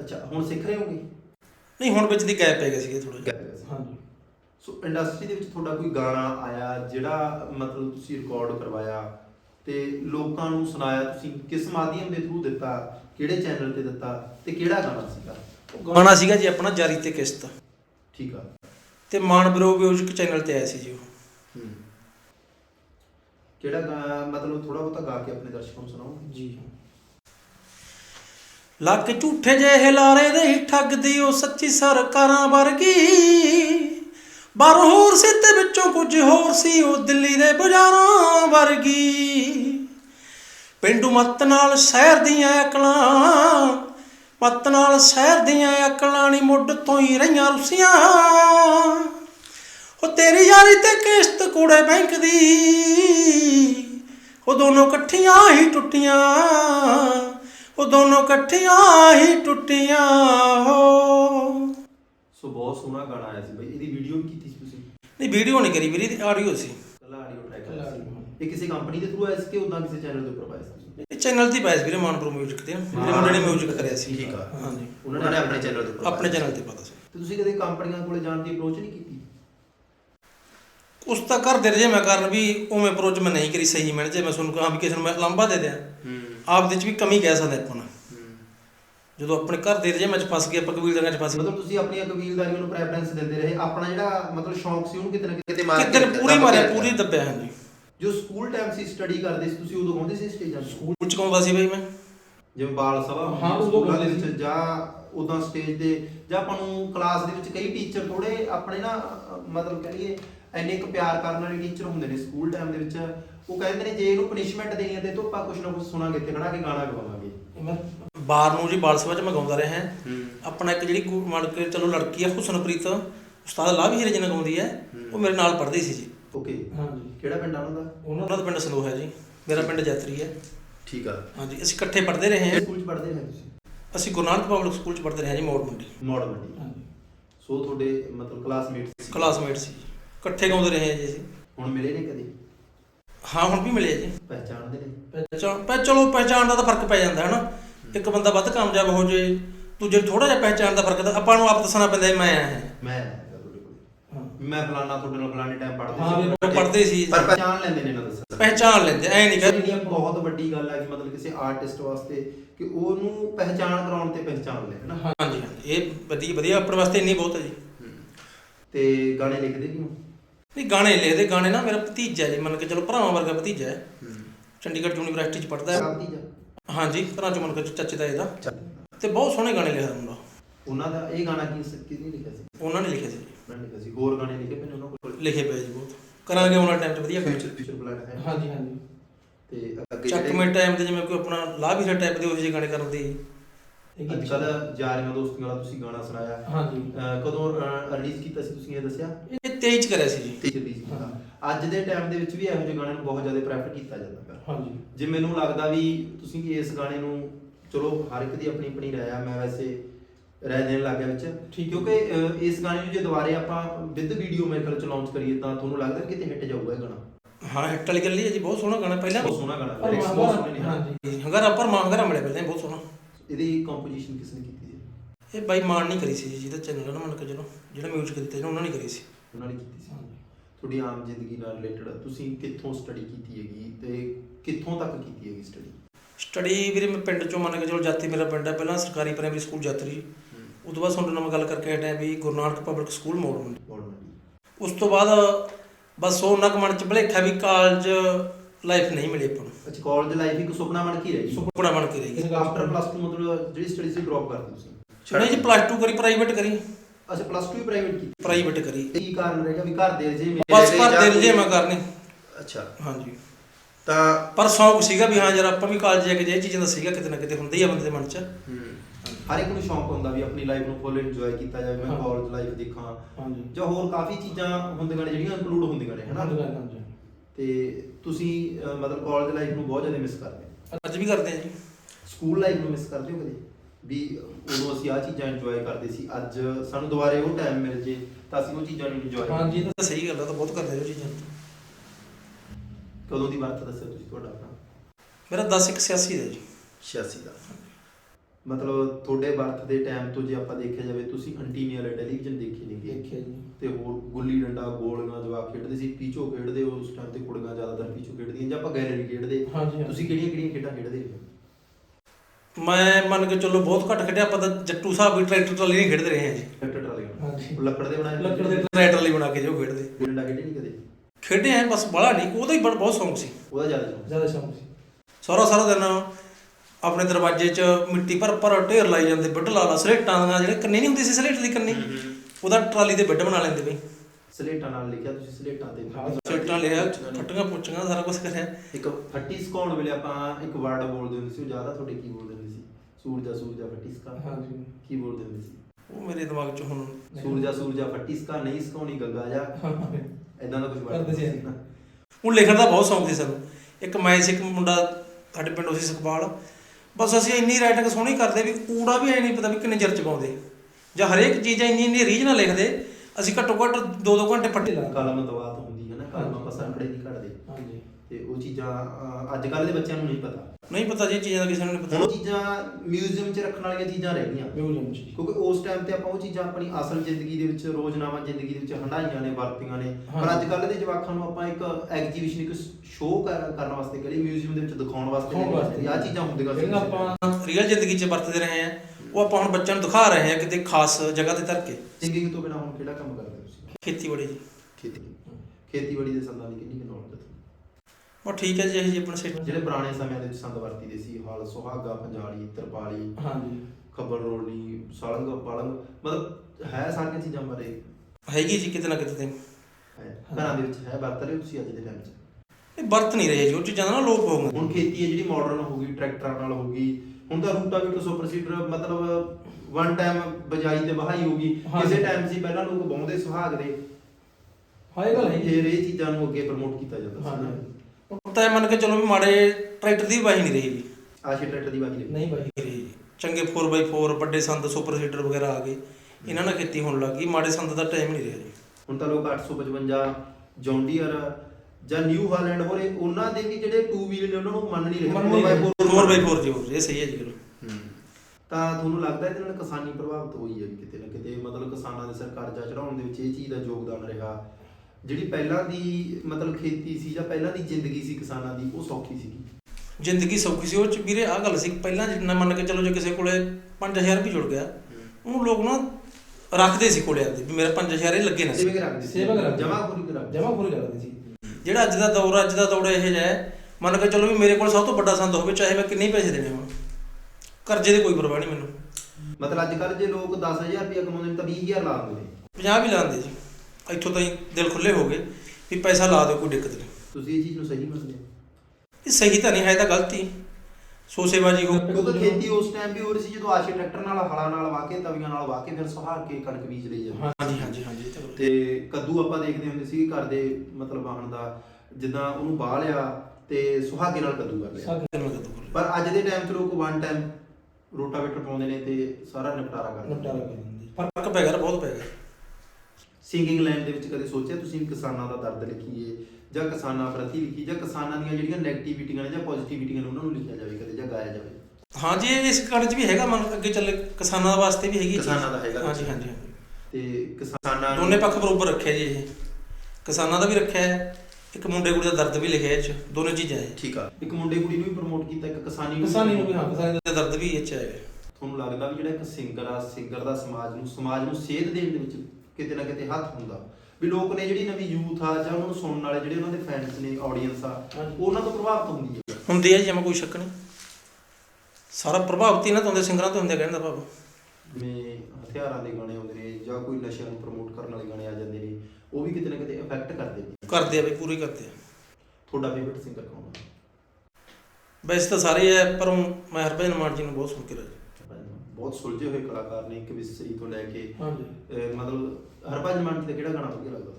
ਅੱਛਾ ਹੁਣ ਸਿੱਖ ਰਹੇ ਹੋਗੇ? ਨਹੀਂ ਹੁਣ ਵਿੱਚ ਦੀ ਗੈਪ ਪੈ ਗਿਆ ਸੀਗਾ ਥੋੜਾ ਜਿਹਾ। ਹਾਂਜੀ। ਸੋ ਇੰਡਸਟਰੀ ਦੇ ਵਿੱਚ ਤੁਹਾਡਾ ਕੋਈ ਗਾਣਾ ਆਇਆ ਜਿਹੜਾ ਮਤਲਬ ਤੁਸੀਂ ਰਿਕਾਰਡ ਕਰਵਾਇਆ ਤੇ ਲੋਕਾਂ ਨੂੰ ਸੁਣਾਇਆ ਤੁਸੀਂ ਕਿਸ ਮਾਧਿਅਮ ਦੇ ਥਰੂ ਦਿੱਤਾ ਕਿਹੜੇ ਚੈਨਲ ਤੇ ਦਿੱਤਾ ਤੇ ਕਿਹੜਾ ਗਾਣਾ ਸੀਗਾ? ਉਹ ਗਾਣਾ ਸੀਗਾ ਜੀ ਆਪਣਾ ਜਾਰੀ ਤੇ ਕਿਸ਼ਤ। ਠੀਕ ਆ। ਤੇ ਮਾਨ ਬਰੋ ਮਿਊਜ਼ਿਕ ਚੈਨਲ ਤੇ ਆਇਆ ਸੀ ਜੀ ਉਹ। ਕਿਹੜਾ ਗਾ- ਮਤਲਬ ਥੋੜਾ ਬਹੁਤਾ ਗਾ ਕੇ ਆਪਣੇ ਦਰਸ਼ਕਾਂ ਨੂੰ ਸੁਣਾਓ ਜੀ। ਲੱਕ ਝੂਠੇ ਜਿਹੇ ਲਾਰੇ ਦੇ ਠੱਗਦੀ ਉਹ ਸੱਚੀ ਸਰਕਾਰਾਂ ਵਰਗੀ। ਪਰ ਹੋਰ ਸੀ ਤੇ ਵਿੱਚੋਂ ਕੁਝ ਹੋਰ ਸੀ ਉਹ ਦਿੱਲੀ ਦੇ ਬਾਜ਼ਾਰਾਂ ਵਰਗੀ। ਪਿੰਡੂ ਮੱਤ ਨਾਲ ਸ਼ਹਿਰ ਦੀਆਂ ਅਕਲਾਂ ਮੱਤ ਨਾਲ ਸ਼ਹਿਰ ਦੀਆਂ ਅਕਲਾਂ ਨੀ ਮੁੱਢ ਤੋਂ ਹੀ ਰਹੀਆਂ ਰੁਸੀਆਂ। ਉਹ ਤੇਰੀ ਯਾਰੀ ਤੇ ਕਿਸ਼ਤ ਕੂੜੇ ਬੈਂਕ ਦੀ। ਉਹ ਦੋਨੋਂ ਇਕੱਠੀਆਂ ਹੀ ਟੁੱਟੀਆਂ। ਉਹ ਦੋਨੋਂ ਇਕੱਠੀਆਂ ਹੀ ਟੁੱਟੀਆਂ। ਹੋ। ਸੋ ਬਹੁਤ ਸੋਹਣਾ ਗਾਣਾ ਆਇਆ ਸੀ ਬਈ। ਇਹਦੀ ਵੀਡੀਓ ਵੀ ਕੀਤੀ ਸੀ ਤੁਸੀਂ? ਨਹੀਂ ਵੀਡੀਓ ਨਹੀਂ ਕਰੀ ਵੀਰੇ ਆਡੀਓ ਸੀ। ਕੱਲਾ ਆਡੀਓ ਟਰੈਕ ਕੱਲਾ ਸੀ। ਇਹ ਕਿਸੇ ਕੰਪਨੀ ਦੇ ਥਰੂ ਆਇਆ ਸੀ ਕਿ ਉਦਾਂ ਕਿਸੇ ਚੈਨਲ ਦੇ ਉੱਪਰ ਪਾਇਆ ਸੀ? ਇਹ ਚੈਨਲ ਤੇ ਪਾਇਆ ਸੀ ਵੀਰੇ ਮਾਨਪੁਰ ਮਿਊਜ਼ਿਕ ਤੇ। ਮੇਰੇ ਮੁੰਡੇ ਨੇ ਮਿਊਜ਼ਿਕ ਕਰਿਆ ਸੀ। ਠੀਕ ਆ। ਹਾਂਜੀ। ਉਹਨਾਂ ਨੇ ਆਪਣੇ ਚੈਨਲ ਦੇ ਉੱਪਰ ਆਪਣੇ ਪਾਇਆ ਚੈਨਲ ਤੇ ਪਤਾ ਸੀ। ਤੇ ਤੁਸੀਂ ਕਦੇ ਕੰਪਨੀਆਂ ਕੋਲੇ ਜਾਣ ਦੀ ਅਪਰੋਚ ਨਹੀਂ ਕੀਤੀ? ਉਸ ਤਾਂ ਘਰ ਦੇ ਰਜੇ ਮੈਂ ਕਰਨ ਵੀ ਉਵੇਂ ਅਪਰੋਚ ਮੈਂ ਨਹੀਂ ਕਰੀ ਸਹੀ ਮੈਂ ਜੇ ਮੈਂ ਤੁਹਾਨੂੰ ਕਹਾਂ ਵੀ ਕਿਸੇ ਨੂੰ ਮੈਂ ਲੰਬਾ ਦੇ ਦਿਆਂ। ਆਪ ਦੇ ਚ ਵੀ ਕਮੀ ਕਹਿ ਸਕਦੇ ਆਪਾਂ ਨੂੰ। ਜਦੋਂ ਆਪਣੇ ਘਰ ਦੇ ਰਜੇ ਮੈਂ ਚ ਫਸ ਗਏ ਆਪਾਂ ਕਬੀਲਦਾਰਾਂ ਚ ਫਸ ਗਏ। ਮਤਲਬ ਤੁਸੀਂ ਆਪਣੀਆਂ ਕਬੀਲਦਾਰੀਆਂ ਨੂੰ ਪ੍ਰੈਫਰੈਂਸ ਦਿੰਦੇ ਰਹੇ। ਆਪਣਾ ਜਿਹੜਾ ਮਤਲਬ ਸ਼ੌਂਕ ਸੀ ਉਹਨੂੰ ਕਿਤੇ ਨਾ ਕਿਤੇ ਮਾਰ ਕਿੱਧਰ ਪੂਰੀ ਮਾਰਿਆ ਪੂਰੀ ਦੱਬਿਆ ਹਾਂਜੀ। ਜੋ ਸਕੂਲ ਟਾਈਮ ਸੀ ਸਟੱਡੀ ਕਰਦੇ ਸੀ ਤੁਸੀਂ ਉਦੋਂ ਆਉਂਦੇ ਸੀ ਸਟੇਜਾਂ ਸਕੂਲ ਚ ਕਾਉਂਦਾ ਸੀ ਬਈ ਮੈਂ? ਜਿਵੇਂ ਬਾਲ ਸਭਾ ਹੁੰਦੀ ਹਾਂ, ਉਦੋਂ ਦੇ ਹੁੰਦੀ ਵਿੱਚ ਜਾਂ ਉਦਾਂ ਸਟੇਜ ਦੇ ਜਾਂ ਆਪਾਂ ਨੂੰ ਕਲਾਸ ਦੇ ਵਿੱਚ ਕਈ ਟੀਚਰ ਥੋੜੇ ਆਪਣੇ ਨਾ ਮਤਲਬ ਕਹੀਏ ਇੰਨੇ ਕੁ ਪਿਆਰ ਕਰਨ ਵਾਲੇ ਟੀਚਰ ਹੁੰਦੇ ਨੇ ਸਕੂਲ ਟਾਈਮ ਦੇ ਵਿੱਚ ਉਹ ਕਹਿੰਦੇ ਨੇ ਜੇ ਇਹਨੂੰ ਪਨਿਸ਼ਮੈਂਟ ਦੇਣੀ ਹੈ ਤੇ ਤੋਂ ਆਪਾਂ ਕੁਝ ਨਾ ਕੁਝ ਸੁਣਾਂਗੇ ਤੇ ਖੜਾ ਕੇ ਗਾਣਾ ਗਵਾਵਾਂਗੇ। ਮੈਂ ਬਾਰ ਨੂੰ ਜੀ ਬਾਲ ਸਭਾ ਚ ਮੈਂ ਗਾਉਂਦਾ ਰਿਹਾ। ਹੂੰ। ਆਪਣਾ ਇੱਕ ਜਿਹੜੀ ਮੰਨ ਕੇ ਚਲੋ ਲੜਕੀ ਆ ਹੁਸਨਪ੍ਰੀਤ ਉਸਤਾਦ ਲਾਭ ਹੀਰੇ ਜਿਹਨਾਂ ਗਾਉਂਦੀ ਹੈ ਉਹ ਮੇਰੇ ਨਾਲ ਪੜ੍ਹਦੀ ਸੀ ਜੀ। ਓਕੇ ਹਾਂਜੀ। ਕਿਹੜਾ ਪਿੰਡ ਆ ਉਹਨਾਂ ਦਾ? ਉਹਨਾਂ ਦਾ ਪਿੰਡ ਸੰਦੋਹ ਹੈ ਜੀ। ਮੇਰਾ ਪਿੰਡ ਜੈਤਰੀ ਹੈ। ਠੀਕ ਆ। ਹਾਂਜੀ ਅਸੀਂ ਇਕੱਠੇ ਪੜ੍ਹਦੇ ਰਹੇ ਹਾਂ। ਸਕੂਲ 'ਚ ਪੜ੍ਹਦੇ ਰਹੇ ਤੁਸੀਂ? ਅਸੀਂ ਗੁਰੂ ਨਾਨਕ ਪਬਲਿਕ ਸਕੂਲ ਚ ਪੜ੍ਹਦੇ ਰਹੇ ਹਾਂ ਜੀ ਮੋੜ ਮੰਡੀ। ਮੋੜ ਮੰਡੀ। ਹਾਂਜੀ। ਸੋ ਤੁਹਾਡੇ ਮਤਲਬ ਕਲਾਸਮੇਟ ਸੀ? ਕਲਾਸਮੇਟ ਸੀ। ਇਕੱਠੇ ਗਾਉਂਦੇ ਰਹੇ ਹਾਂ ਜੀ ਅਸੀਂ। ਹੁਣ ਮਿਲੇ ਨੇ ਕਦੇ? ਹਾਂ ਹੁਣ ਵੀ ਮਿਲੇ ਜੀ। ਪਹਿਚਾਣਦੇ ਨੇ ਪਹਿਚਾਣ ਪੈ ਚਲੋ ਪਹਿਚਾਣ ਦਾ ਤਾਂ ਫ਼ਰਕ ਪੈ ਜਾਂਦਾ ਹੈ। ਨਾ ਇੱਕ ਬੰਦਾ ਵੱਧ ਕਾਮਯਾਬ ਹੋ ਜੇ ਤੂੰ ਜੇ ਥੋੜਾ ਜਿਹਾ ਪਹਿਚਾਣ ਦਾ ਫ਼ਰਕ ਤਾਂ ਆਪਾਂ ਨੂੰ ਆਪ ਦੱਸਣਾ ਪੈਂਦਾ ਵੀ ਮੈਂ ਆਇਆ ਹਾਂ ਮੈਂ ਆਇਆ ਤੁਹਾਡੇ ਕੋਲ। ਹਾਂ। ਮੈਂ ਫਲਾਣਾ ਤੁਹਾਡੇ ਨਾਲ ਫਲਾਣੇ ਟਾਈਮ ਹਾਂ, ਵੀ ਆਪਾਂ ਪੜ੍ਹਦੇ ਸੀ। ਪਰ ਪਹਿਚਾਣ ਲੈਂਦੇ ਨੇ ਨਾ ਦੱਸਣ ਪਹਿਚਾਣ ਲੈਂਦੇ ਐ ਨਹੀਂ ਇਹ ਕਿ ਜਿਹੜੀ ਬਹੁਤ ਵੱਡੀ ਗੱਲ ਹੈ ਕਿ ਮਤਲਬ ਕਿਸੇ ਆਰਟਿਸਟ ਵਾਸਤੇ ਕਿ ਉਹਨੂੰ ਪਹਿਚਾਣ ਕਰਾਉਣ ਤੇ ਪਹਿਚਾਣ ਲੈ ਹਨਾ? ਹਾਂਜੀ ਹਾਂਜੀ। ਇਹ ਵਧੀਆ ਵਧੀਆ ਆਪਣੇ ਵਾਸਤੇ ਇੰਨੀ ਬਹੁਤ ਹੈ ਜੀ। ਤੇ ਗਾਣੇ ਲਿਖਦੇ ਨਹੀਂ ਗਾਣੇ ਲਿਖਦੇ ਗਾਣੇ ਨਾ ਮੇਰਾ ਭਤੀਜਾ ਜੀ ਮੰਨ ਕੇ ਚਲੋ ਭਰਾਵਾਂ ਵਰਗਾ ਭਤੀਜਾ ਹੈ। ਚੰਡੀਗੜ੍ਹ ਯੂਨੀਵਰਸਿਟੀ ਚ ਪੜ੍ਹਦਾ ਹੈ। ਗਾਉਂਦੀ ਜਾ ਹਾਂਜੀ ਘਰਾਂ ਚ ਮੰਨ ਕੇ ਚਾਚੇ ਦਾ ਇਹਦਾ। ਚੱਲ। ਤੇ ਬਹੁਤ ਸੋਹਣੇ ਗਾਣੇ ਲਿਖਦਾ ਮੁੰਡਾ ਉਹਨਾਂ ਦਾ ਇਹ ਗਾਣਾ ਕੀ ਕਿਹਨੇ ਲਿਖਿਆ ਸੀ? ਉਹਨਾਂ ਨੇ ਲਿਖੇ ਸੀ। ਉਹਨਾਂ ਨੇ ਲਿਖਿਆ ਸੀ। ਹੋਰ ਗਾਣੇ ਲਿਖੇ ਪਏ ਨੇ ਉਹਨਾਂ ਕੋਲ? ਲਿਖੇ ਪਏ ਜੀ ਬਹੁਤ। ਕਰਾਂਗੇ ਉਹਨਾਂ ਟਾਈਮ 'ਚ? ਵਧੀਆ ਕੰਮ ਫਿਊਚਰ ਫਿਊਚਰ ਪਲਾਨ ਹੈ। ਹਾਂਜੀ ਹਾਂਜੀ। ਤੇ ਅੱਗੇ ਚੱਕਵੇਂ ਟਾਈਮ ਤੇ ਜਿਵੇਂ ਕੋਈ ਆਪਣਾ ਲਾਭ ਹੀ ਟਾਈਪ ਦੇ ਉਹ ਜਿਹੇ ਗਾਣੇ ਕਰਨ ਦੀ ਅੱਜ ਕੱਲ ਯਾਰੀਆਂ ਦੋਸਤੀਆਂ ਵਾਲਾ ਤੁਸੀਂ ਗਾਣਾ ਸੁਣਾਇਆ। ਹਾਂਜੀ। ਅਹ ਕਦੋਂ ਰਿਲੀਜ਼ ਕੀਤਾ ਸੀ ਤੁਸੀਂ ਇਹ ਦੱਸਿਆ? ਇਹ 23 ਚ ਕਰਿਆ ਸੀ ਜੀ। ਤੇ ਅੱਜ ਦੇ ਟਾਈਮ ਦੇ ਵਿੱਚ ਵੀ ਇਹੋ ਜਿਹੇ ਗਾਣੇ ਨੂੰ ਬਹੁਤ ਜ਼ਿਆਦਾ ਪ੍ਰੈਫਰ ਕੀਤਾ ਜਾਂਦਾ ਹੈ ਹਾਂਜੀ। ਜੇ ਮੈਨੂੰ ਲੱਗਦਾ ਵੀ ਤੁਸੀਂ ਇਸ ਗਾਣੇ ਨੂੰ ਚਲੋ ਹਰ ਇੱਕ ਦੀ ਆਪਣੀ ਆਪਣੀ ਰਾਏ ਆ ਮੈਂ ਵੈਸੇ ਰਾਏ ਦੇਣ ਲੱਗ ਗਿਆ ਵਿੱਚ। ਠੀਕ। ਕਿਉਂਕਿ ਅਹ, ਇਸ ਗਾਣੇ ਨੂੰ ਜੇ ਦੁਬਾਰੇ ਆਪਾਂ ਵਿਦ ਵੀਡੀਓ ਮੇਰੇ ਖਿਆਲ ਚ ਲਾਂਚ ਕਰੀਏ ਤਾਂ ਤੁਹਾਨੂੰ ਲੱਗਦਾ ਵੀ ਕਿਤੇ ਹਿੱਟ ਜਾਊਗਾ ਇਹ ਗਾਣਾ? ਹਾਂ ਹਿੱਟ ਵਾਲੀ ਗੱਲ ਹੀ ਹੈ ਜੀ ਬਹੁਤ ਸੋਹਣਾ ਗਾਣਾ ਪਹਿਲਾਂ। ਬਹੁਤ ਸੋਹਣਾ ਗਾਣਾ ਪਰ lyrics ਬਹੁਤ ਸੋਹਣੇ ਨੇ। ਹਾਂ। ਹਾਂਜੀ। ਹੰਗਾਰਾ ਪਰ ਹੰਗਾਰਾ ਮਿਲਿਆ ਪਹਿਲਾਂ ਬਹੁਤ ਸੋਹਣਾ। ਇਹਦੀ ਕੰਪੋਜੀਸ਼ਨ ਕਿਸ ਨੇ ਕੀਤੀ ਸੀ? ਇਹ ਬਾਈ ਮਾਨ ਨਹੀਂ ਕਰੀ ਸੀ ਜੀ, ਜਿਹਦਾ ਚੈਨਲ ਨਾ ਮੰਨ ਕੇ ਚਲੋ ਜਿਹੜਾ ਮਿਊਜ਼ਿਕ ਦਿੱਤਾ ਜੀ ਉਹਨਾਂ ਨੇ ਕਰੀ ਸੀ। ਉਹਨਾਂ ਨੇ ਕੀਤੀ ਸੀ। ਤੁਹਾਡੀ ਆਮ ਜ਼ਿੰਦਗੀ ਨਾਲ ਰਿਲੇਟਡ ਤੁਸੀਂ ਕਿੱਥੋਂ ਸਟੱਡੀ ਕੀਤੀ ਹੈਗੀ ਤੇ ਕਿੱਥੋਂ ਤੱਕ ਕੀਤੀ ਹੈਗੀ ਸਟੱਡੀ ਸਟੱਡੀ ਵੀਰੇ ਮੈਂ ਪਿੰਡ ਚੋਂ ਮੰਨ ਕੇ ਚਲੋ ਜਾਤੀ ਮੇਰਾ ਪਿੰਡ ਹੈ ਪਹਿਲਾਂ ਸਰਕਾਰੀ ਪ੍ਰਾਇਮਰੀ ਸਕੂਲ ਜਾਤਰੀ। ਉਸ ਤੋਂ ਬਾਅਦ ਤੁਹਾਡੇ ਨਾਲ ਗੱਲ ਕਰਕੇ ਹਟਿਆ ਵੀ ਗੁਰੂ ਨਾਨਕ ਪਬਲਿਕ ਸਕੂਲ ਮੋੜ ਮੰਡੀ। ਉਸ ਤੋਂ ਬਾਅਦ ਬਸ ਉਹ ਨਕ ਮਨ ਚ ਭਲੇਖਾ ਵੀ ਕਾਲਜ ਲਾਈਫ ਨਹੀਂ ਮਿਲੀ ਆਪਾਂ ਨੂੰ। ਅੱਛਾ ਕਾਲਜ ਲਾਈਫ ਇੱਕ ਸੁਪਨਾ ਬਣ ਕੇ ਰਹਿ। ਸੁਪਨਾ ਬਣ ਕੇ ਰਹਿ। ਆਫਟਰ ਪਲੱਸ 2 ਮਤਲਬ ਜਿਹੜੀ ਸਟੱਡੀ ਸੀ ਡ੍ਰੌਪ ਕਰ ਦਿੱਤੀ ਤੁਸੀਂ। ਨਹੀਂ ਜੀ ਪਲੱਸ 2 ਕਰੀ ਪ੍ਰਾਈਵੇਟ ਕਰੀ। ਅੱਛਾ ਪਲੱਸ 2 ਹੀ ਪ੍ਰਾਈਵੇਟ ਕੀਤੀ। ਪ੍ਰਾਈਵੇਟ ਕਰੀ। ਕੀ ਕਾਰਨ ਰਹੇਗਾ ਵੀ ਘਰ ਦੇ ਜੇ ਬਸ ਘਰ ਦੇ ਜੇ ਮੈਂ ਕਰਨੀ। ਅੱਛਾ। ਹਾਂਜੀ। ਤਾਂ ਪਰ ਸ਼ੌਂਕ ਸੀਗਾ ਵੀ ਹਾਂ ਯਾਰ ਆਪਾਂ ਵੀ ਕਾਲਜ ਜਾ ਕੇ ਜੇ ਚੀਜ਼ਾਂ ਦਾ ਸੀਗਾ ਕਿਤੇ ਨਾ ਕਿਤੇ ਹੁੰਦੀ ਆ ਬੰਦੇ ਦੇ ਮਨ 'ਚ। ਹਰ ਇੱਕ ਨੂੰ ਸ਼ੌਂਕ ਹੁੰਦਾ ਵੀ ਆਪਣੀ ਲਾਈਫ ਨੂੰ ਫੁੱਲ ਇੰਜੋਏ ਕੀਤਾ ਜਾਵੇ ਮੈਂ। ਕਾਲਜ ਲਾਈਫ ਦੇਖਾਂ। ਹਾਂਜੀ। ਜਾਂ ਹੋਰ ਕਾਫੀ ਚੀਜ਼ਾਂ ਹੁੰਦੀਆਂ ਨੇ ਜਿਹੜੀਆਂ ਇਨਕਲੂਡ ਹੁੰਦੀਆਂ ਨੇ ਹਨਾ? ਤੇ ਤੁਸੀਂ ਮਤਲਬ ਕਾਲਜ ਲਾਈਫ ਨੂੰ ਬਹੁਤ ਜ਼ਿਆਦਾ ਮਿਸ ਕਰਦੇ ਅੱਜ ਵੀ ਕਰਦੇ ਆ ਜੀ। ਸਕੂਲ ਲਾਈਫ ਨੂੰ ਮਿਸ ਕਰਦੇ ਹੋ ਕਦੇ? ਵੀ ਉਦੋਂ ਅਸੀਂ ਆ ਚੀਜ਼ਾਂ ਇੰਜੋਏ ਕਰਦੇ ਸੀ ਅੱਜ ਸਾਨੂੰ ਦੁਬਾਰੇ ਉਹ ਟਾਈਮ ਮਿਲ ਜੇ ਤਾਂ ਅਸੀਂ ਉਹ ਚੀਜ਼ਾਂ ਨੂੰ ਇੰਜੋਏ ਹਾਂਜੀ ਇਹ ਤਾਂ ਸਹੀ ਗੱਲ ਆ ਤਾਂ ਬਹੁਤ ਕਰਦੇ ਉਹ ਚੀਜ਼ਾਂ। ਕਦੋਂ ਦੀ ਬਾਤ ਦੱਸਿਓ ਤੁਸੀਂ ਤੁਹਾਡਾ ਆਪਣਾ? ਮੇਰਾ 10 186 ਦਾ ਜੀ। 86 ਦਾ। ਮਤਲਬ ਤੁਹਾਡੇ ਬਰਥ ਦੇ ਟਾਈਮ ਤੋਂ ਜੇ ਆਪਾਂ ਦੇਖਿਆ ਜਾਵੇ ਤੁਸੀਂ ਅੰਟੀਨੀ ਵਾਲੇ ਟੈਲੀਵਿਜ਼ਨ ਦੇਖੀ ਨਹੀਂ ਦੇਖਿਆ ਜੀ। ਤੇ ਹੋਰ ਗੁੱਲੀ ਡੰਡਾ ਗੋਲੀਆਂ ਜਵਾਕ ਖੇਡਦੇ ਸੀ ਪੀਚੋ ਖੇਡਦੇ ਉਸ ਟਾਈਮ ਤੇ ਕੁੜੀਆਂ ਜ਼ਿਆਦਾਤਰ ਪੀਚੋ ਖੇਡਦੀਆਂ ਜਾਂ ਆਪਾਂ ਗੈਲਰੀ ਖੇਡਦੇ। ਹਾਂਜੀ, ਹਾਂਜੀ। ਤੁਸੀਂ ਕਿਹੜੀਆਂ ਕਿਹੜੀਆਂ ਖੇਡਾਂ ਖੇਡਦੇ ਮੈਂ ਮੰਨ ਕੇ ਚੱਲੋ ਬਹੁਤ ਘੱਟ ਖੇਡਿਆ ਆਪਾਂ ਤਾਂ ਜੱਟੂ ਸਾਹਿਬ ਵੀ ਟਰੈਕਟਰ ਟਰਾਲੀ ਨਹੀਂ ਖੇਡਦੇ ਰਹੇ ਹਾਂ ਜੀ ਟਰੈਕਟਰ ਟਰਾਲੀਆਂ ਹਾਂਜੀ। ਉਹ ਲੱਕੜ ਦੇ ਬਣਾਏ ਲੱਕੜ ਦੇ ਟਰੈਕਟਰ ਲਈ ਬਣਾ ਕੇ ਜੋ ਖੇਡਦੇ। ਡੰਡਾ ਖੇਡੇ ਨਹੀਂ ਕਦੇ। ਖੇਡੇ ਆ ਬਸ ਬੜਾ ਨਹੀਂ ਉਹਦਾ ਹੀ ਬੜਾ- ਬਹੁਤ ਸ਼ੌਂਕ ਸੀ। ਉਹਦਾ ਜ਼ਿਆਦਾ ਸ਼ੌਕ ਜ਼ਿਆਦਾ ਸ਼ੌਂਕ ਸੀ। ਸਾਰਾ ਸਾਰਾ ਦਿਨ ਆਪਣੇ ਦਰਵਾਜ਼ੇ 'ਚ ਮਿੱਟੀ ਭਰ ਭਰ ਢੇਰ ਲਾਈ ਜਾਂਦੇ ਬੱਡ ਲਾ ਲਾ ਸਲੇਟਾਂ ਦੀਆਂ ਜਿਹੜੇ ਕੰਨੀ ਨਹੀਂ ਹੁੰਦੀ ਸੀ ਸਲੇਟ ਦੀ ਕੰਨੀ। ਉਹਦਾ ਟਰਾਲੀ ਦੇ ਬੱਡ ਬਣਾ ਲੈਂਦੇ ਬਈ। ਸਲੇਟਾਂ ਨਾਲ ਲਿਖਿਆ ਤੁਸੀਂ ਸਲੇਟਾਂ ਤੇ। ਸਲੇਟਾਂ ਲਿਆ ਫੱਟੀਆਂ ਪੁੱਛੀਆਂ ਸਾਰਾ ਕੁਝ ਕਰਿਆ। ਇੱਕ ਫੱਟੀ ਸਕਾਉਣ ਵੇਲੇ ਆਪਾਂ ਇੱਕ ਵਰਡ ਬੋਲਦੇ ਹੁੰਦੇ ਸੀ ਉਹ ਜ਼ਿਆਦਾ ਤੁਹਾਡੇ ਕੀ ਬੋਲਦੇ ਸੂਰਜਾ ਸੂਰਜਾ ਫੱਟੀ ਸਕਾ ਹਾਂਜੀ। ਕੀ ਬੋਲਦੇ ਹੁੰਦੇ ਸੀ ਉਹ ਮੇਰੇ ਦਿਮਾਗ 'ਚ ਹੁਣ ਸੂਰਜਾ ਸੂਰਜਾ ਫੱਟੀ ਸਕਾ ਨਹੀਂ ਸਕਾਉਣੀ ਗੰਗਾ ਜਾ। ਐਦਾਂ ਦਾ ਕੁਝ ਕਰਦੇ ਸੀ। ਉਹ ਲਿਖਣ ਦਾ ਬਹੁਤ ਸ਼ੌਂਕ ਸੀ ਸਾਨੂੰ। ਇੱਕ ਮੈਂ ਸੀ ਇੱਕ ਮੁੰਡਾ ਸਾਡੇ ਪਿੰਡੋਂ ਸੀ ਸੁਖਪਾਲ। ਬਸ ਅਸੀਂ ਇੰਨੀ ਰਾਈਟਿੰਗ ਸੋਹਣੀ ਕਰਦੇ ਵੀ ਊੜਾ ਵੀ ਐ ਨਹੀਂ ਪਤਾ ਵੀ ਕਿੰਨੇ ਚਿਰ ਚ ਪਾਉਂਦੇ ਜਾਂ ਹਰੇਕ ਚੀਜ਼ ਇੰਨੀ ਇੰਨੀ ਰੀਝ ਨਾਲ ਲਿਖਦੇ ਅਸੀਂ ਘੱਟੋ ਘੱਟ 2-2 ਘੰਟੇ ਫੱਟੇ ਲਾ ਕਲਮ ਦਵਾਤ ਹੁੰਦੀ ਹੈ ਨਾ ਕਲਮ ਆਪਾਂ ਸੰਕੜੇ ਨਹੀਂ ਘੜਦੇ ਹਾਂਜੀ। ਤੇ ਉਹ ਚੀਜ਼ਾਂ ਅੱਜ ਕੱਲ੍ਹ ਦੇ ਬੱਚਿਆਂ ਨੂੰ ਨਹੀਂ ਪਤਾ। ਨਹੀਂ ਪਤਾ ਜੀ ਇਹ ਚੀਜ਼ਾਂ ਦਾ ਕਿਸੇ ਨੂੰ ਨਹੀਂ ਹੁਣ ਉਹ ਪਤਾ ਚੀਜ਼ਾਂ ਮਿਊਜ਼ੀਅਮ 'ਚ ਰੱਖਣ ਵਾਲੀਆਂ ਚੀਜ਼ਾਂ ਰਹਿ ਗਈਆਂ। ਮਿਊਜ਼ੀਅਮ ਚ। ਕਿਉਂਕਿ ਉਸ ਟਾਈਮ ਤੇ ਆਪਾਂ ਉਹ ਚੀਜ਼ਾਂ ਆਪਣੀ ਅਸਲ ਜ਼ਿੰਦਗੀ ਦੇ ਵਿੱਚ ਰੋਜ਼ਨਾਮਾ ਜ਼ਿੰਦਗੀ ਦੇ ਵਿੱਚ ਹੰਡਾਈਆਂ ਨੇ ਵਰਤੀਆਂ ਨੇ। ਪਰ ਹਾਂ। ਅੱਜ ਕੱਲ੍ਹ ਦੇ ਜਵਾਕਾਂ ਨੂੰ ਆਪਾਂ ਇੱਕ ਐਗਜੀਬਿਸ਼ਨ ਇੱਕ ਸ਼ੋਅ ਕਰਨ ਵਾਸਤੇ ਕਰੀ ਮਿਊਜ਼ੀਅਮ ਦੇ ਵਿੱਚ ਦਿਖਾਉਣ ਵਾਸਤੇ ਦਿਖਾਉਣ ਵਾਸਤੇ। ਆ ਚੀਜ਼ਾਂ ਹੁੰਦੀਆਂ ਜਿਹੜੀਆਂ ਆਪਾਂ ਰੀਅਲ ਜ਼ਿੰਦਗੀ 'ਚ ਵਰਤਦੇ ਰਹੇ ਆ ਉਹ ਆਪਾਂ ਹੁਣ ਬੱਚਿਆਂ ਨੂੰ ਦਿਖਾ ਰਹੇ ਆ ਕਿਤੇ ਖਾਸ ਜਗ੍ਹਾ ਤੇ ਧਰ ਕੇ। ਜ਼ਿੰਦਗੀ ਤੋਂ ਬਿਨਾਂ ਹੁਣ ਕਿਹੜਾ ਕੰਮ ਕਰਦੇ ਹੋ ਤੁਸੀਂ? ਖੇਤੀਬਾੜੀ ਜੀ। ਖੇਤੀ ਖੇਤੀਬਾੜੀ ਦੇ ਸੰਦਾਂ ਦੀ ਕਿੰਨੀ ਕੁ knowledge ਹੈ ਉਹ ਠੀਕ ਹੈ ਜੀ ਇਹ ਜੀ ਆਪਣਾ ਸੈਟ। ਜਿਹੜੇ ਪੁਰਾਣੇ ਸਮਿਆਂ ਦੇ ਵਿੱਚ ਸੰਦ ਵਰਤੀਦੇ ਸੀ ਹਲ ਸੁਹਾਗਾ ਪੰਜਾਲੀ ਤਰਪਾਲੀ ਹਾਂਜੀ। ਖੱਬਲ ਰੋਲੀ ਸਾਲੰਗ ਪਲੰਗ ਮਤਲਬ ਹੈ ਸਾਰੀਆਂ ਚੀਜ਼ਾਂ ਬਾਰੇ। ਹੈਗੀ ਜੀ ਕਿਤੇ ਨਾ ਕਿਤੇ ਤੇ। ਹੈ ਘਰਾਂ ਦੇ ਵਿੱਚ ਹੈ ਵਰਤ ਰਹੇ ਹੋ ਤੁਸੀਂ ਅੱਜ ਦੇ ਟਾਈਮ 'ਚ? ਇਹ ਵਰਤ ਨਹੀਂ ਰਹੇ ਜੀ ਉਹ ਚੀਜ਼ਾਂ ਦਾ ਨਾ ਲੋਪ ਹੋ ਗਏ। ਹੁਣ ਖੇਤੀ ਹੈ ਜਿਹੜੀ ਮਾਡਰਨ ਹੋ ਗਈ ਟਰੈਕਟਰਾਂ ਨਾਲ ਹੋ ਗਈ ਹੁਣ ਤਾਂ ਰੂਟਾਵੀਟਰ ਸੁਪਰ ਸੀਡਰ ਮਤਲਬ ਵਨ ਟਾਈਮ ਬਜਾਈ ਤੇ ਵਹਾਈ ਹੋ ਗਈ। ਹਾਂਜੀ। ਕਿਸੇ ਟਾਈਮ ਸੀ ਪਹਿਲਾਂ ਲੋਕ ਬਾਉਂਦੇ ਸੁਹਾਗ ਦੇ ਹਾਂ ਇਹ ਗੱਲ ਹੈ ਇਹ ਇਹ ਚੀਜ਼ਾਂ ਨੂੰ ਅੱਗੇ ਪ੍ਰਮੋਟ ਕੀਤਾ ਜਾਂਦਾ ਸੀ। ਹਾਂਜੀ। ਤਾਂ ਮੰਨ ਕੇ ਚਲੋ ਵੀ ਮਾੜੇ ਟਰੈਕਟਰ ਦੀ ਵਾਹੀ ਨਹੀਂ ਰਹੀ ਜੀ। ਆਸ਼ੀ ਟਰੈਕਟਰ ਦੀ ਵਾਹੀ ਦੇ ਨਹੀਂ ਵਾਹੀ ਰਹੀ ਜੀ। ਚੰਗੇ 4x4 ਵੱਡੇ ਸੰਦ ਸੁਪਰ ਸੀਡਰ ਵਗੈਰਾ ਆ ਗਏ। ਇਹਨਾਂ ਨਾਲ ਖੇਤੀ ਹੋਣ ਲੱਗ ਗਈ। ਮਾੜੇ ਸੰਦ ਦਾ ਟਾਈਮ ਨਹੀਂ ਰਿਹਾ ਜੀ। ਹੁਣ ਤਾਂ ਲੋਕ 855 ਜੌਂਡੀਅਰ ਜਾਂ ਨਿਊ ਹਾਲੈਂਡ ਹੋਰੇ ਉਹਨਾਂ ਦੇ ਵੀ ਜਿਹੜੇ 2 ਵੀਲ ਨੇ ਉਹਨਾਂ ਨੂੰ ਮੰਨ ਨਹੀਂ ਰਹੇ। 4x4 4x4 ਜੀ ਹੋਰ ਇਹ ਸਹੀ ਹੈ ਜੀ ਤਾਂ ਤੁਹਾਨੂੰ ਲੱਗਦਾ ਇਹਦੇ ਨਾਲ ਕਿਸਾਨੀ ਪ੍ਰਭਾਵਿਤ ਹੋਈ ਹੈ ਕਿਤੇ ਨਾ ਕਿਤੇ? ਮਤਲਬ ਕਿਸਾਨਾਂ ਦੇ ਸਿਰ ਕਰਜ਼ਾ ਚੜਾਉਣ ਦੇ ਵਿੱਚ ਇਹ ਚੀਜ਼ ਦਾ ਯੋਗਦਾਨ ਰਿਹਾ। ਜਿਹੜੀ ਪਹਿਲਾਂ ਦੀ ਮਤਲਬ ਖੇਤੀ ਸੀ ਜਾਂ ਪਹਿਲਾਂ ਦੀ ਜ਼ਿੰਦਗੀ ਸੀ ਕਿਸਾਨਾਂ ਦੀ ਉਹ ਸੌਖੀ ਸੀਗੀ। ਜ਼ਿੰਦਗੀ ਸੌਖੀ ਸੀ ਉਹ ਚ ਵੀਰੇ ਆ ਗੱਲ ਸੀ ਪਹਿਲਾਂ ਜਿੰਨਾ ਮੰਨ ਕੇ ਚਲੋ ਜੇ ਕਿਸੇ ਕੋਲੇ 5000 ਵੀ ਜੁੜ ਗਿਆ ਉਹਨੂੰ ਲੋਕ ਨਾ ਰੱਖਦੇ ਸੀ ਕੋਲੇ ਆਦੇ ਵੀ ਮੇਰਾ 5000 ਇਹ ਲੱਗੇ ਨਾ ਸੀ। ਸੇਵਕ ਰੱਖਦੇ ਸੀ ਸੇਵਕ ਰੱਖਦੇ। ਜਮਾ ਪੂਰੀ ਕਰਾ ਜਮਾ ਪੂਰੀ ਕਰਦੇ ਸੀ। ਜਿਹੜਾ ਅੱਜ ਦਾ ਦੌਰ ਅੱਜ ਦਾ ਦੌਰ ਇਹ ਜਿਹਾ ਮੰਨ ਕੇ ਚਲੋ ਵੀ ਮੇਰੇ ਕੋਲ ਸਭ ਤੋਂ ਵੱਡਾ ਸੰਦ ਹੋਵੇ ਚਾਹੇ ਮੈਂ ਕਿੰਨੇ ਪੈਸੇ ਦੇਣੇ ਹੋਣ ਕਰਜ਼ੇ ਦੀ ਕੋਈ ਪਰਵਾਹ ਨਹੀਂ ਮੈਨੂੰ। ਮਤਲਬ ਅੱਜ ਕੱਲ ਜੇ ਲੋਕ 10000 ਰੁਪਏ ਕਮਾਉਂਦੇ ਨੇ ਤਾਂ 20000 ਲਾ ਦਿੰਦੇ ਨੇ। 50 ਵੀ ਲਾਉਂਦੇ ਜੀ। ਇੱਥੋਂ ਤਾਈਂ ਦਿਲ ਖੁੱਲੇ ਹੋ ਗਏ ਵੀ ਪੈਸਾ ਲਾ ਦਿਓ ਕੋਈ ਦਿੱਕਤ ਨਹੀਂ। ਤੁਸੀਂ ਇਹ ਚੀਜ਼ ਨੂੰ ਸਹੀ ਮੰਨਦੇ ਹੋ? ਇਹ ਸਹੀ ਤਾਂ ਨਹੀਂ ਹੈ ਇਹ ਤਾਂ ਗਲਤੀ। ਸੋਸੇਬਾਜੀ ਹੋ ਕਿਉਂਕਿ ਖੇਤੀ ਉਸ ਟਾਈਮ ਵੀ ਹੋ ਰਹੀ ਸੀ ਜਦੋਂ ਆਸ਼ੇ ਟਰੈਕਟਰ ਨਾਲ ਹਲਾਂ ਨਾਲ ਵਾਹ ਕੇ ਤਵੀਆਂ ਨਾਲ ਵਾਹ ਕੇ ਫਿਰ ਸੁਹਾਗ ਕੇ ਕਣਕ ਬੀਜ ਲਈ ਜਾਂਦੀ। ਹਾਂਜੀ ਹਾਂਜੀ ਹਾਂਜੀ ਤਾਂ ਤੇ ਕੱਦੂ ਆਪਾਂ ਦੇਖਦੇ ਹੁੰਦੇ ਸੀ ਘਰ ਦੇ ਮਤਲਬ ਵਾਹਣ ਦਾ ਜਿੱਦਾਂ ਉਹਨੂੰ ਬਾਹ ਲਿਆ ਤੇ ਸੁਹਾਗੇ ਨਾਲ ਕੱਦੂ ਕਰ ਲਿਆ। ਸਾਗ ਮੈਂ ਕਦੋਂ। ਪਰ ਅੱਜ ਦੇ ਟਾਈਮ 'ਚ ਲੋਕ ਵਨ ਟਾਈਮ ਰੋਟਾਵੇਟਰ ਪਾਉਂਦੇ ਨੇ ਤੇ ਸਾਰਾ ਨਿਪਟਾਰਾ ਕਰਦੇ ਨਿਪਟਾਰਾ ਕਰ ਦਿੰਦੀ ਫ਼ਰਕ ਪੈ ਗਿਆ ਬਹੁਤ ਪੈ ਗਿਆ। ਸਿੰਗਿੰਗ ਲਾਈਨ ਦੇ ਵਿੱਚ ਕਦੇ ਸੋਚਿਆ ਤੁਸੀਂ ਕਿਸਾਨਾਂ ਦਾ ਦਰਦ ਲਿਖੀਏ ਜਾਂ ਕਿਸਾਨਾਂ ਪ੍ਰਤੀ ਲਿਖੀ ਜਾਂ ਕਿਸਾਨਾਂ ਦੀਆਂ ਜਿਹੜੀਆਂ ਨੈਗੇਟਿਵਿਟੀਆਂ ਨੇ ਜਾਂ ਪੋਜ਼ਿਟਿਵਿਟੀਆਂ ਨੇ ਉਹਨਾਂ ਨੂੰ ਲਿਖਿਆ ਜਾਵੇ ਕਦੇ ਜਾਂ ਗਾਇਆ ਜਾਵੇ ਹਾਂਜੀ ਇਹ ਇਸ ਕਾਰਜ 'ਚ ਵੀ ਹੈਗਾ ਮਨ ਅੱਗੇ ਚੱਲੇ ਕਿਸਾਨਾਂ ਵਾਸਤੇ ਵੀ ਹੈਗੀ। ਕਿਸਾਨਾਂ ਦਾ ਹੈਗਾ। ਹਾਂਜੀ ਹਾਂਜੀ। ਤੇ ਕਿਸਾਨਾਂ ਦੋਨੇ ਪੱਖ ਬਰੋਬਰ ਰੱਖਿਆ ਜੀ ਇਹ ਕਿਸਾਨਾਂ ਦਾ ਵੀ ਰੱਖਿਆ ਹੈ ਇੱਕ ਮੁੰਡੇ ਕੁੜੀ ਦਾ ਦਰਦ ਵੀ ਲਿਖਿਆ ਇਹ 'ਚ ਦੋਨੋਂ ਚੀਜ਼ਾਂ ਹੈ ਠੀਕ ਆ ਇੱਕ ਮੁੰਡੇ ਕੁੜੀ ਨੂੰ ਵੀ ਪ੍ਰਮੋਟ ਕੀਤਾ ਇੱਕ ਕਿਸਾਨੀ ਨੂੰ ਕਿਸਾਨੀ ਨੂੰ ਵੀ ਹਾਂ ਕਿਸਾਨੀ ਤੇ ਦਰਦ ਵੀ ਇਹ 'ਚ ਹੈ ਤੁਹਾਨੂੰ ਲੱਗਦਾ ਵੀ ਜਿਹੜਾ ਇੱਕ ਸਿੰਗਰ ਆ ਸਿੰਗਰ ਦਾ ਸਮਾਜ ਨੂੰ ਸਮਾਜ ਨੂੰ ਸੇਧ ਦੇਣ ਦੇ ਵਿੱਚ ਕਿਤੇ ਨਾ ਕਿਤੇ ਹੱਥ ਹੁੰਦਾ। ਵੀ ਲੋਕ ਨੇ ਜਿਹੜੀ ਨਵੀਂ ਯੂਥ ਆ ਜਾਂ ਉਹਨਾਂ ਨੂੰ ਸੁਣਨ ਵਾਲੇ ਜਿਹੜੇ ਉਹਨਾਂ ਦੇ ਫੈਨਸ ਨੇ ਆਡੀਅנס ਆ ਉਹਨਾਂ ਤੋਂ ਪ੍ਰਭਾਵਿਤ ਹੁੰਦੀ ਹੈ ਹੁੰਦੀ ਹੈ ਜਿਵੇਂ ਕੋਈ ਸ਼ੱਕ ਨਹੀਂ। ਸਾਰਾ ਪ੍ਰਭਾਵਿਤ ਹੀ ਨਾ ਤੋਂ ਹੁੰਦੇ ਸਿੰਗਰਾਂ ਤੋਂ ਹੁੰਦੇ ਕਹਿਣ ਦਾ ਭਾਵ ਜਿਵੇਂ ਹਥਿਆਰਾਂ ਦੇ ਗਾਣੇ ਆਉਂਦੇ ਨੇ ਜਾਂ ਕੋਈ ਨਸ਼ਿਆਂ ਨੂੰ ਪ੍ਰਮੋਟ ਕਰਨ ਵਾਲੇ ਗਾਣੇ ਆ ਜਾਂਦੇ ਨੇ ਉਹ ਵੀ ਕਿਤੇ ਨਾ ਕਿਤੇ ਇਫੈਕਟ ਕਰਦੇ ਨੇ। ਕਰਦੇ ਆ ਬਈ ਪੂਰੀ ਕਰਦੇ ਆ। ਤੁਹਾਡਾ ਫੇਵਰਿਟ ਸਿੰਗਰ ਕੌਣ ਹੈ ਵੈਸੇ ਤਾਂ ਸਾਰੇ ਹੈ ਪਰ ਮੈਂ ਹਰਭਜਨ ਮਾਨ ਜੀ ਨੂੰ ਬਹੁਤ ਸੁਣ ਕੇ ਰਾਜੀ। ਬਹੁਤ ਸੁਲਝੇ ਹੋਏ ਕਲਾਕਾਰ ਨੇ ਇੱਕ ਵਿਸਰੀ ਤੋਂ ਲੈ ਕੇ। ਹਾਂਜੀ। ਅਹ ਮਤਲਬ ਹਰਭਜਨ ਮਾਨ ਦਾ ਕਿਹੜਾ ਗਾਣਾ ਵਧੀਆ ਲੱਗਦਾ?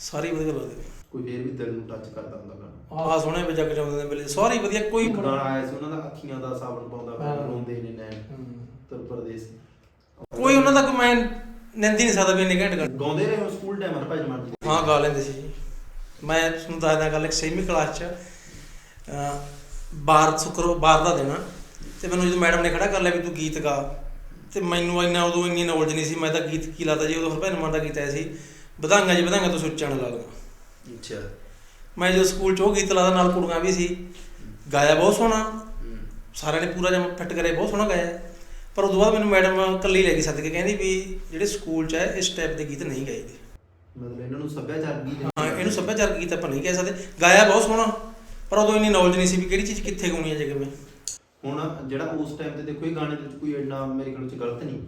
ਸਾਰੇ ਹੀ ਵਧੀਆ ਲੱਗਦੇ ਨੇ। ਕੋਈ ਫੇਰ ਵੀ ਦਿਲ ਨੂੰ ਟੱਚ ਕਰਦਾ ਹੁੰਦਾ ਗਾਣਾ? ਆਹ ਸੋਹਣੇ ਵੀ ਜੱਗ ਜਾਉਂਦੇ ਨੇ ਵੇਲੇ ਸਾਰੇ ਹੀ ਵਧੀਆ ਕੋਈ ਇੱਕ ਗਾਣਾ ਆਇਆ ਸੀ ਉਹਨਾਂ ਦਾ ਅੱਖੀਆਂ ਦਾ ਸਾਬਣ ਪਾਉਂਦਾ ਹਾਂ। ਫਿਰ ਰੋਂਦੇ ਨੇ ਨੈਣ ਹਮ। ਉੱਤਰ ਪ੍ਰਦੇਸ਼। ਕੋਈ ਉਹਨਾਂ ਦਾ ਕੋਈ ਮੈਂ ਨਿੰਦੀ ਨਹੀਂ ਸਕਦਾ ਵੀ ਇੰਨੇ ਘੰਟੇ ਗਾਉਂਦੇ ਰਹੇ ਹੋ ਸਕੂਲ ਟਾਈਮ ਹਰਭਜਨ ਮਾਨ ਜੀ ਹਾਂ ਗਾ ਲੈਂਦੇ ਸੀ ਜੀ। ਮੈਂ ਤੁਹਾਨੂੰ ਦੱਸਦਾ ਗੱਲ ਇੱਕ ਸੇਵੀਂ ਕਲਾਸ ਚ ਅਹ, ਬਾਰ ਸ਼ੁਕਰ ਬਾਰ ਦਾ ਦੇਣਾ ਤੇ ਮੈਨੂੰ ਜਦੋਂ ਮੈਡਮ ਨੇ ਖੜਾ ਕਰ ਲਿਆ ਵੀ ਤੂੰ ਗੀਤ ਗਾ ਤੇ ਮੈਨੂੰ ਇੰਨਾ ਉਦੋਂ ਇੰਨੀ ਨੌਲੇਜ ਨਹੀਂ ਸੀ ਮੈਂ ਤਾਂ ਗੀਤ ਕੀ ਲਾਤਾ ਜੀ ਉਦੋਂ ਹਰਭਜਨ ਮਾਨ ਦਾ ਗੀਤ ਆਇਆ ਸੀ ਵਧਾਂਗਾ ਜੀ ਵਧਾਂਗਾ ਤੂੰ ਸੁੱਚਣ ਲਾ ਲਗਾ ਅੱਛਾ। ਮੈਂ ਜਦੋਂ ਸਕੂਲ ਚ ਉਹ ਗੀਤ ਲਾਦਾ ਨਾਲ ਕੁੜੀਆਂ ਵੀ ਸੀ ਗਾਇਆ ਬਹੁਤ ਸੋਹਣਾ। ਸਾਰਿਆਂ ਨੇ ਪੂਰਾ ਜਮ ਫਿੱਟ ਕਰਿਆ ਬਹੁਤ ਸੋਹਣਾ ਗਾਇਆ। ਪਰ ਉਦੋਂ ਬਾਅਦ ਮੈਨੂੰ ਮੈਡਮ ਕੱਲੀ ਲੈ ਕੇ ਸੱਦ ਕੇ ਕਹਿੰਦੀ ਵੀ ਜਿਹੜੇ ਸਕੂਲ ਚ ਹੈ ਇਸ ਟਾਈਪ ਦੇ ਗੀਤ ਨਹੀਂ ਗਾਈਦੇ। ਮਤਲਬ ਇਹਨਾਂ ਨੂੰ ਸੱਭਿਆਚਾਰ ਵੀ ਹਾਂ ਇਹਨੂੰ ਸੱਭਿਆਚਾਰਕ ਗੀਤ ਆਪਾਂ ਨਹੀਂ ਕਹਿ ਸਕਦੇ। ਗਾਇਆ ਬਹੁਤ ਸੋਹਣਾ ਪਰ ਉਦੋਂ ਇੰਨੀ ਨੌਲੇਜ ਨਹੀਂ ਸੀ ਵੀ ਕਿਹੜੀ ਚੀਜ਼ ਕਿੱਥੇ ਗਾਉਣੀ ਹੈ ਜੇ ਕਿਵੇਂ ਹੁਣ ਜਿਹੜਾ ਉਸ ਟਾਈਮ ਤੇ ਦੇਖੋ ਇਹ ਗਾਣੇ ਦੇ ਵਿੱਚ ਕੋਈ ਇੰਨਾ ਮੇਰੇ ਖਿਆਲ ਚ ਗਲਤ ਨਹੀਂ।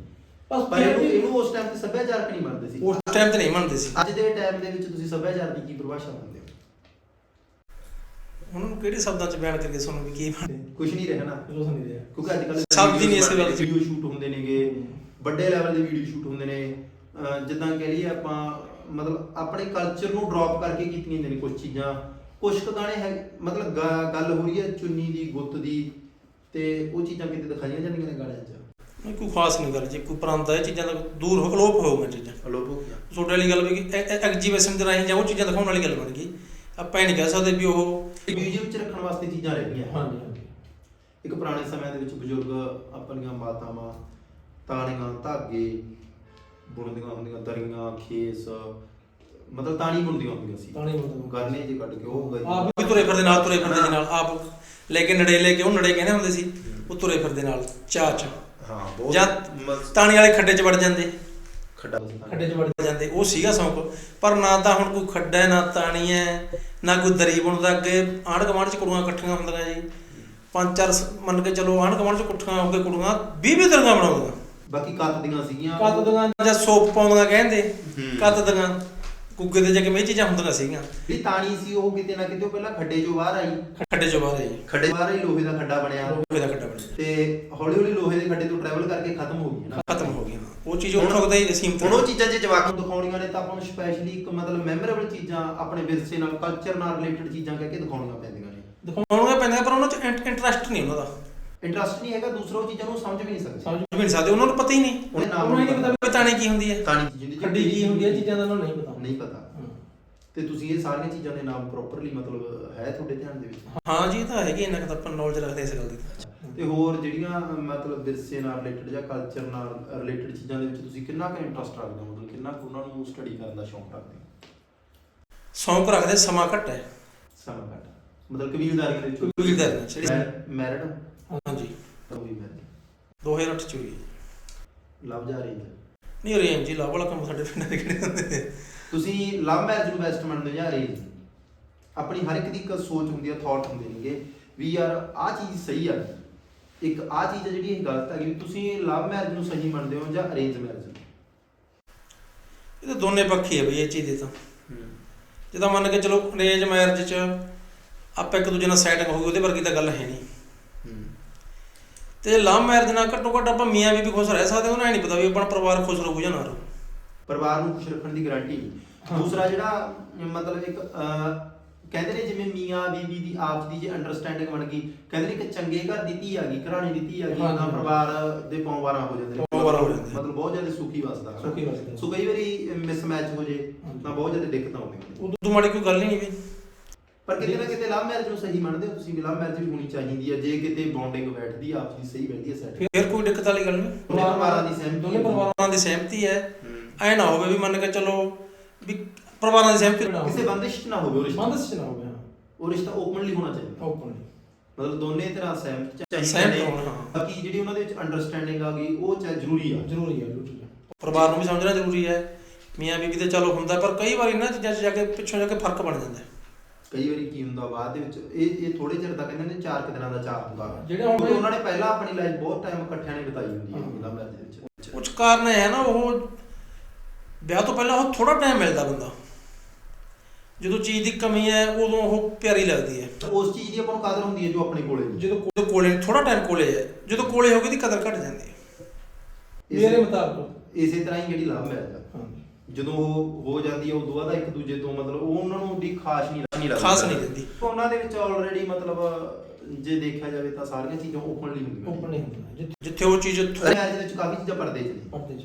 ਬਸ ਪਰ ਇਹਨੂੰ ਇਹਨੂੰ ਉਸ ਟਾਈਮ ਤੇ ਸੱਭਿਆਚਾਰਕ ਨਹੀਂ ਮੰਨਦੇ ਸੀ। ਉਸ ਟਾਈਮ ਤੇ ਨਹੀਂ ਮੰਨਦੇ ਸੀ। ਅੱਜ ਦੇ ਟਾਈਮ ਦੇ ਵਿੱਚ ਤੁਸੀਂ ਸੱਭਿਆਚਾਰ ਦੀ ਕੀ ਪਰਿਭਾਸ਼ਾ ਮੰਨਦੇ ਹੋ? ਉਹਨਾਂ ਨੂੰ ਕਿਹੜੇ ਸ਼ਬਦਾਂ ਚ ਬਿਆਨ ਕਰਕੇ ਤੁਹਾਨੂੰ ਵੀ ਕੀ ਬਣ ਕੁਝ ਨਹੀਂ ਰਹਿਣਾ ਰੋਸ ਨਹੀਂ ਰਿਹਾ। ਕਿਉਂਕਿ ਅੱਜ ਕੱਲ ਸ਼ਬਦ ਹੀ ਨਹੀਂ ਇਸ ਗੱਲ। ਵੀਡੀਓ ਸ਼ੂਟ ਹੁੰਦੇ ਨੇਗੇ ਵੱਡੇ ਲੈਵਲ ਦੇ ਵੀਡੀਓ ਸ਼ੂਟ ਹੁੰਦੇ ਨੇ। ਜਿੱਦਾਂ ਕਹਿ ਲਈਏ ਆਪਾਂ ਮਤਲਬ ਆਪਣੇ ਕਲਚਰ ਨੂੰ ਡ੍ਰੌਪ ਕਰਕੇ ਕੀਤੀਆਂ ਜਾਂਦੀਆਂ ਨੇ ਕੁਝ ਚੀਜ਼ਾਂ। ਕੁਝ ਕੁ ਗਾਣੇ ਹੈ ਮਤਲਬ ਗੱਲ ਹੋ ਰਹੀ ਹੈ ਚੁੰਨੀ ਦੀ ਗੁੱਤ ਦੀ। ਤੇ ਉਹ ਚੀਜ਼ਾਂ ਕਿਤੇ ਦਿਖਾਈਆਂ ਜਾਂਦੀਆਂ ਨੇ ਗਾਣਿਆਂ 'ਚ ਨਹੀਂ ਕੋਈ ਖਾਸ ਨਹੀਂ ਗੱਲ ਜੇ ਕੋਈ ਪਰਾਂਦਾ ਇਹ ਚੀਜ਼ਾਂ ਦਾ ਦੂਰ ਹੋ ਅਲੋਪ ਹੋ ਚੀਜ਼ਾਂ। ਅਲੋਪ ਹੋ ਗਿਆ ਤੁਹਾਡੇ ਵਾਲੀ ਗੱਲ ਵੀ ਕਿ ਐਗਜੀਬਿਸ਼ਨ ਦੇ ਰਾਹੀਂ ਜਾਂ ਉਹ ਚੀਜ਼ਾਂ ਦਿਖਾਉਣ ਵਾਲੀ ਗੱਲ ਬਣ ਗਈ। ਆਪਾਂ ਇਹ ਨਹੀਂ ਕਹਿ ਸਕਦੇ ਵੀ ਉਹ ਮਿਊਜ਼ੀਅਮ 'ਚ ਰੱਖਣ ਵਾਸਤੇ ਚੀਜ਼ਾਂ ਰਹਿ ਗਈਆਂ। ਹਾਂਜੀ ਹਾਂਜੀ। ਇੱਕ ਪੁਰਾਣੇ ਸਮਿਆਂ ਦੇ ਵਿੱਚ ਬਜ਼ੁਰਗ ਆਪਣੀਆਂ ਮਾਤਾਵਾਂ ਤਾਣੀਆਂ ਧਾਗੇ ਬੁਣਦੀਆਂ ਹੁੰਦੀਆਂ ਦਰੀਆਂ ਖੇਸ ਮਤਲਬ ਤਾਣੀ ਬੁਣਦੀਆਂ ਹੁੰਦੀਆਂ ਸੀ। ਤਾਣੀ ਬੁਣਦੀਆਂ। ਗਰਨੇ ਜੇ ਕੱਢ ਕੇ ਉਹ ਗਈ ਆਪ ਵੀ ਤੁਰੇ ਫਿਰਦੇ ਨਾਲ ਤੁਰੇ ਫਿਰਦੇ ਦੇ ਨਾਲ ਆਪ ਲੈ ਕੇ ਨੜੇ ਲੈ ਕੇ ਉਹ ਨੜੇ ਕਹਿੰਦੇ ਹੁੰਦੇ ਸੀ? ਉਹ ਤੁਰੇ ਫਿਰਦੇ ਨਾਲ ਚਾਹ ਚ। ਹਾਂ ਜਾਂ ਤਾਣੀ ਵਾਲੇ ਖੱਡੇ ਚ ਵੜ ਜਾਂਦੇ। ਖੱਡਾ ਖੱਡੇ 'ਚ ਵੜ ਜਾਂਦੇ ਉਹ ਸੀਗਾ ਸੌਂਕ। ਪਰ ਨਾ ਤਾਂ ਹੁਣ ਕੋਈ ਖੱਡਾ ਹੈ ਨਾ ਤਾਣੀ ਹੈ ਨਾ ਕੋਈ ਦਰੀ ਬੁਣਦਾ ਅੱਗੇ। ਆਂਢ ਗੁਆਂਢ ਚ ਕੁੜੀਆਂ ਇਕੱਠੀਆਂ ਹੁੰਦੀਆਂ ਜੀ। ਪੰਜ ਚਾਰ ਮੰਨ ਕੇ ਚਲੋ ਆਂਢ ਗੁਆਂਢ ਚ ਇਕੱਠੀਆਂ ਹੋ ਕੇ ਕੁੜੀਆਂ 20 20 ਦਰੀਆਂ ਬਣਾਉਂਦੀਆਂ। ਬਾਕੀ ਕੱਤ ਦੀਆਂ ਸੀਗੀਆਂ। ਕੱਤ ਦੀਆਂ ਜਾਂ ਸੋਪ ਪਾਉਂਦੀਆਂ ਕਹਿੰਦੇ। ਕੱਤ ਦੀਆਂ। ਗੁੱਗੇ ਦੇ ਜਗੇ ਇਹ ਚੀਜ਼ਾਂ ਹੁੰਦੀਆਂ ਸੀਗੀਆਂ। ਜਿਹੜੀ ਤਾਣੀ ਸੀ ਉਹ ਕਿਤੇ ਨਾ ਕਿਤੇ ਉਹ ਪਹਿਲਾਂ ਖੱਡੇ ਚੋਂ ਬਾਹਰ ਆਈ। ਖੱਡੇ ਚੋਂ ਬਾਹਰ ਆਈ। ਖੱਡੇ ਬਾਹਰ ਆਈ ਲੋਹੇ ਦਾ ਖੱਡਾ ਬਣਿਆ। ਲੋਹੇ ਦਾ ਖੱਡਾ ਬਣਿਆ। ਤੇ ਹੌਲੀ ਹੌਲੀ ਲੋਹੇ ਦੇ ਖੱਡੇ ਤੋਂ ਟਰੈਵਲ ਕਰਕੇ ਖਤਮ ਹੋ ਗਈ ਨਾ ਖਤਮ ਹੋ ਗਈਆਂ। ਉਹ ਚੀਜ਼ ਉੱਥੋਂ ਤੱਕ ਸੀਮਤ ਹੁਣ ਉਹ ਚੀਜ਼ਾਂ ਜੇ ਜਵਾਕ ਨੂੰ ਦਿਖਾਉਣੀਆਂ ਨੇ ਤਾਂ ਆਪਾਂ ਨੂੰ ਸਪੈਸ਼ਲੀ ਇੱਕ ਮਤਲਬ ਮੈਮੋਰੇਬਲ ਚੀਜ਼ਾਂ ਆਪਣੇ ਵਿਰਸੇ ਨਾਲ ਕਲਚਰ ਨਾਲ ਰਿਲੇਟਡ ਚੀਜ਼ਾਂ ਕਹਿ ਕੇ ਦਿਖਾਉਣੀਆਂ ਪੈਂਦੀਆਂ ਨੇ। ਦਿਖਾਉਣਗੇ ਪੈਂਦਾ ਪਰ ਉਹਨਾਂ ਚ ਇੰਟਰਸਟ ਨਹੀਂ ਉਹਨਾਂ ਦਾ। ਇੰਟਰਸਟ ਨਹੀਂ ਹੈਗਾ ਦੂਸਰਾ ਉਹ ਚੀਜ਼ਾਂ ਨੂੰ ਸਮਝ ਵੀ ਨਹੀਂ ਸਕਦੇ। ਸਮਝ ਵੀ ਨਹੀਂ ਸਕਦੇ ਉਹਨਾਂ ਨੂੰ ਪਤਾ ਹੀ ਨਹੀਂ। ਉਹਨੇ ਇਹ ਨਹੀਂ ਪਤਾ। ਵੀ ਨਹੀਂ ਕੀ ਹੁੰਦੀ ਹੈ। ਤਾਣੀ ਖੱਡੀ ਕੀ ਹੁੰਦੀ ਹੈ ਚੀਜ਼ਾਂ ਦਾ ਉਹਨਾਂ ਨੂੰ ਨਹੀਂ ਪਤਾ। ਨਹੀਂ ਪਤਾ। ਹਾਂ। ਤੇ ਤੁਸੀਂ ਇਹ ਸਾਰੀਆਂ ਚੀਜ਼ਾਂ ਦੇ ਨਾਮ ਪ੍ਰੋਪਰਲੀ ਮਤਲਬ ਹੈ ਤੁਹਾਡੇ ਧਿਆਨ ਦੇ ਵਿੱਚ? ਹਾਂ ਜੀ ਇਹ ਤਾਂ ਹੈਗੀ ਇਹਨਾਂ ਕੁ ਤਾਂ ਆਪਾਂ ਨੌਲੇਜ ਰੱਖਦੇ ਇਸ ਗੱਲ ਦੀ ਤੇ। ਹੋਰ ਜਿਹੜੀਆਂ ਮਤਲਬ ਵਿਰਸੇ ਨਾਲ ਰਿਲੇਟਡ ਜਾਂ ਕਲਚਰ ਨਾਲ ਰਿਲੇਟਡ ਚੀਜ਼ਾਂ ਦੇ ਵਿੱਚ ਤੁਸੀਂ ਕਿੰਨਾ ਕੁ ਇੰਟਰਸਟ ਰੱਖਦੇ ਹੋ? ਮਤਲਬ ਕਿੰਨਾ ਕੁ ਉਹਨਾਂ ਨੂੰ ਸਟੱਡੀ ਕਰਨ ਦਾ ਸ਼ੌਂਕ ਰੱਖਦੇ ਹੋ? ਸ਼ੌਂਕ ਰੱਖਦੇ ਸਮਾਂ ਘੱਟ ਹੈ। ਸਮਾਂ ਘੱਟ ਮਤਲਬ ਕਬੀਲਦਾਰੀ ਦੇ ਵਿੱਚ ਕਬੀਲਦਾਰੀ ਨਾਲ ਜਿਹੜੀ- ਮੈਰਿਡ ਹਾਂਜੀ। ਤਾਂ ਵੀ ਮੈਰਿਡ 2008 ਚ ਹੋਈ ਹੈ। ਲਵ ਜਾ ਰਹੀ ਹੈ। ਨਹੀਂ ਰੇਂਜ ਜੀ ਲਾਭ ਵਾਲਾ ਕੰਮ ਸਾਡੇ ਪਿੰਡਾਂ ਦੇ ਕਿਹੜੇ ਹੁੰਦੇ ਤੁਸੀਂ ਲਵ ਮੈਰਿਜ ਨੂੰ ਬੈਸਟ ਮੰਨਦੇ ਹੋ ਜਾਂ ਅਰੇਂਜ ਆਪਣੀ ਹਰ ਇੱਕ ਦੀ ਇੱਕ ਸੋਚ ਹੁੰਦੀ ਹੈ ਥਾਟ ਹੁੰਦੇ ਨੇਗੇ ਵੀ ਯਾਰ ਆਹ ਚੀਜ਼ ਸਹੀ ਆ। ਇੱਕ ਆਹ ਚੀਜ਼ ਹੈ ਜਿਹੜੀ ਇਹ ਗਲਤ ਹੈਗੀ ਵੀ ਤੁਸੀਂ ਲਵ ਮੈਰਿਜ ਨੂੰ ਸਹੀ ਮੰਨਦੇ ਹੋ ਜਾਂ ਅਰੇਂਜ ਮੈਰਿਜ ਇਹ ਤਾਂ ਦੋਨੇ ਪੱਖੀ ਹੈ ਬਈ ਇਹ ਚੀਜ਼ ਦੇ ਤਾਂ। ਜਿੱਦਾਂ ਮੰਨ ਕੇ ਚਲੋ ਅਰੇਂਜ ਮੈਰਿਜ 'ਚ ਆਪਾਂ ਇੱਕ ਦੂਜੇ ਨਾਲ ਸੈਟਿੰਗ ਹੋ ਗਈ ਉਹਦੇ ਵਰਗੀ ਤਾਂ ਗੱਲ ਹੈ ਨਹੀਂ। ਤੇ ਲਵ ਮੈਰਿਜ ਨਾਲ ਘੱਟੋ ਘੱਟ ਆਪਾਂ ਮੀਆਂ ਬੀਬੀ ਖੁਸ਼ ਰਹਿ ਸਕਦੇ ਉਹਨਾਂ ਨਹੀਂ ਪਤਾ ਵੀ ਆਪਣਾ ਪਰਿਵਾਰ ਖੁਸ਼ ਰਹੂ ਜਾਂ ਨਾ ਰਹੂ ਪਰਿਵਾਰ ਨੂੰ ਖੁਸ਼ ਰੱਖਣ ਦੀ ਗਾਰੰਟੀ ਹਾਂ। ਦੂਸਰਾ ਜਿਹੜਾ ਮਤਲਬ ਇੱਕ ਅਹ, ਕਹਿੰਦੇ ਨੇ ਜਿਵੇਂ ਮੀਆਂ ਬੀਬੀ ਦੀ ਆਪਸ ਦੀ ਜੇ ਅੰਡਰਸਟੈਂਡਿੰਗ ਬਣ ਗਈ ਕਹਿੰਦੇ ਨੇ ਕਿ ਚੰਗੇ ਘਰ ਦੀ ਧੀ ਆ ਗਈ ਘਰਾਣੇ ਦੀ ਧੀ ਆ ਗਈ ਹਾਂਜੀ, ਤਾਂ। ਪਰਿਵਾਰ ਦੇ ਪੌਵਾਰਾਂ ਹੋ ਜਾਂਦੇ ਨੇ ਪੌਵਾਰਾਂ ਹੋ ਜਾਂਦੇ ਨੇ। ਮਤਲਬ ਬਹੁਤ ਜ਼ਿਆਦਾ ਸੁਖੀ ਵਸਦਾ ਹਨਾ। ਸੁਖੀ ਵਸਦਾ। ਸੋ ਕਈ ਵਾਰੀ ਮਿਸਮੈਚ ਹੋ ਜੇ। ਤਾਂ ਬਹੁਤ ਜ਼ਿਆਦਾ ਦਿੱਕਤਾਂ ਆਉਂਦੀਆਂ ਨੇ ਉਦੋਂ ਮਾੜੀ ਕੋਈ ਗੱਲ ਹੀ ਨਹੀਂ ਵੀ ਪਰ ਕਿਤੇ ਨਾ ਕਿਤੇ ਲਵ ਮੈਰਿਜ ਨੂੰ ਸਹੀ ਮੰਨਦੇ ਹੋ ਤੁਸੀਂ ਵੀ ਲਵ ਮੈਰਿਜ ਵੀ ਹੋਣੀ ਚਾਹੀਦੀ ਹੈ ਜੇ ਕਿਤੇ ਬੌਂਡਿੰਗ ਬੈਠਦੀ ਆ ਆਪਸ ਦੀ ਸਹੀ ਬੈਠਦੀ ਹੈ ਸੈਟ ਫਿਰ ਕੋਈ ਦਿੱਕਤ ਵਾਲੀ ਗੱਲ ਨਹੀਂ। ਦੋਨੇ ਪਰਿਵਾਰਾਂ ਦੀ ਸਹਿਮਤੀ ਦੋਨੇ ਪਰਿਵਾਰਾਂ ਦੀ ਸਹਿਮਤੀ ਹੈ। ਐ ਨਾ ਹੋਵੇ ਵੀ ਮੰਨ ਕੇ ਚਲੋ ਵੀ ਪਰਿਵਾਰਾਂ ਦੀ ਸਹਿਮਤੀ ਨਾ ਕਿਸੇ ਬੰਦਿਸ਼ 'ਚ ਨਾ ਹੋਵੇ ਉਹ ਰਿਸ਼ਤਾ। ਬੰਦ ਚ ਨਾ ਹੋ। ਗਿਆ ਉਹ ਰਿਸ਼ਤਾ ਓਪਨਲੀ ਹੋਣਾ ਚਾਹੀਦਾ। ਓਪਨ ਮਤਲਬ ਦੋਨੇ ਤਰ੍ਹਾਂ ਸਹਿਮਤ ਚਾਹੀਦੇ ਸਹਿਮਤ ਨੇ। ਹੋਣ, ਹਾਂ। ਬਾਕੀ ਜਿਹੜੀ ਉਹਨਾਂ ਦੇ ਵਿੱਚ ਅੰਡਰਸਟੈਂਡਿੰਗ ਆ ਗਈ ਉਹ ਚਾਹ ਜ਼ਰੂਰੀ ਆ। ਜ਼ਰੂਰੀ ਹੈ ਜਾ ਪਰਿਵਾਰ ਨੂੰ ਵੀ ਸਮਝਣਾ ਜ਼ਰੂਰੀ ਹੈ। ਮੀਆਂ ਬੀਬੀ ਤੇ ਚਲੋ ਹੁੰਦਾ ਪਰ ਕਈ ਵਾਰ ਇਹਨਾਂ ਚੀਜ਼ਾਂ 'ਚ ਜਾ ਕੇ ਪਿੱਛੋਂ ਜਾ ਕੇ ਫ਼ਰਕ ਬਣ ਜਾਂਦਾ ਹੈ। ਕਈ ਵਾਰੀ ਕੀ ਹੁੰਦਾ ਬਾਅਦ ਦੇ ਵਿੱਚ ਇਹ ਇਹ ਥੋੜੇ ਚਿਰ ਦਾ ਕਹਿੰਦੇ ਨੇ ਚਾਰ ਕੁ ਦਿਨਾਂ ਦਾ ਚਾਰ ਹੁੰਦਾ ਵਾ। ਜਿਹੜੇ ਹੁਣ ਕਿਉਂਕਿ ਉਹਨਾਂ ਨੇ ਪਹਿਲਾਂ ਆਪਣੀ ਲਾਈਫ ਬਹੁਤ ਟਾਈਮ ਇਕੱਠਿਆਂ ਨੇ ਬਿਤਾਈ ਹੁੰਦੀ ਹੈ। ਲਵ ਮੈਰਿਜ ਦੇ ਵਿੱਚ। ਕੁਝ ਕਾਰਨ ਇਹ ਹੈ ਨਾ ਉਹ ਵਿਆਹ ਤੋਂ ਪਹਿਲਾਂ ਉਹ ਥੋੜਾ ਟਾਈਮ ਮਿਲਦਾ ਬੰਦਾ। ਜਦੋਂ ਚੀਜ਼ ਦੀ ਕਮੀ ਹੈ ਉਦੋਂ ਉਹ ਪਿਆਰੀ ਲੱਗਦੀ ਹੈ। ਤਾਂ ਉਸ ਚੀਜ਼ ਦੀ ਆਪਾਂ ਨੂੰ ਕਦਰ ਹੁੰਦੀ ਹੈ ਜੋ ਆਪਣੇ ਕੋਲੇ ਨਹੀਂ ਜਦੋਂ ਕੋਲੇ ਕੋਲੇ ਥੋੜਾ ਟਾਈਮ ਕੋਲੇ ਹੈ ਜਦੋਂ ਕੋਲੇ ਹੋ ਗਈ ਦੀ ਕਦਰ ਘਟ ਜਾਂਦੀ ਹੈ। ਮੇਰੇ ਇਸੇ- ਮੁਤਾਬਕ। ਇਸੇ ਤਰ੍ਹਾਂ ਹੀ ਜਿਹੜੀ ਲਵ ਮੈਰਿਜ ਆ। ਹਾਂਜੀ। ਜਦੋਂ ਉਹ ਹੋ ਜਾਂਦੀ ਹੈ ਉਦੋਂ ਬਾਅਦ ਇੱਕ ਦੂਜੇ ਤੋਂ ਮਤਲਬ ਉਹ ਉਹਨਾਂ ਨੂੰ ਡੀ ਖਾਸ ਨਹੀਂ ਨਹੀਂ ਲੱਗਦੀ। ਖਾਸ ਨਹੀਂ ਰਹਿੰਦੀ ਉਹਨਾਂ ਦੇ ਵਿੱਚ ਆਲਰੇਡੀ ਮਤਲਬ ਜੇ ਦੇਖਿਆ ਜਾਵੇ ਤਾਂ ਸਾਰੀਆਂ ਚੀਜ਼ਾਂ ਓਪਨਲੀ ਹੁੰਦੀਆਂ। ਓਪਨ ਨਹੀਂ ਹੁੰਦਾ ਜਿੱਥੇ ਜਿੱਥੇ ਉਹ ਚੀਜ਼ ਥੋ- ਮੈਰਿਜ ਵਿੱਚ ਕਾਫੀ ਚੀਜ਼ਾਂ ਪਰਦੇ ਚ ਨੇ। ਪੜਦੇ ਚ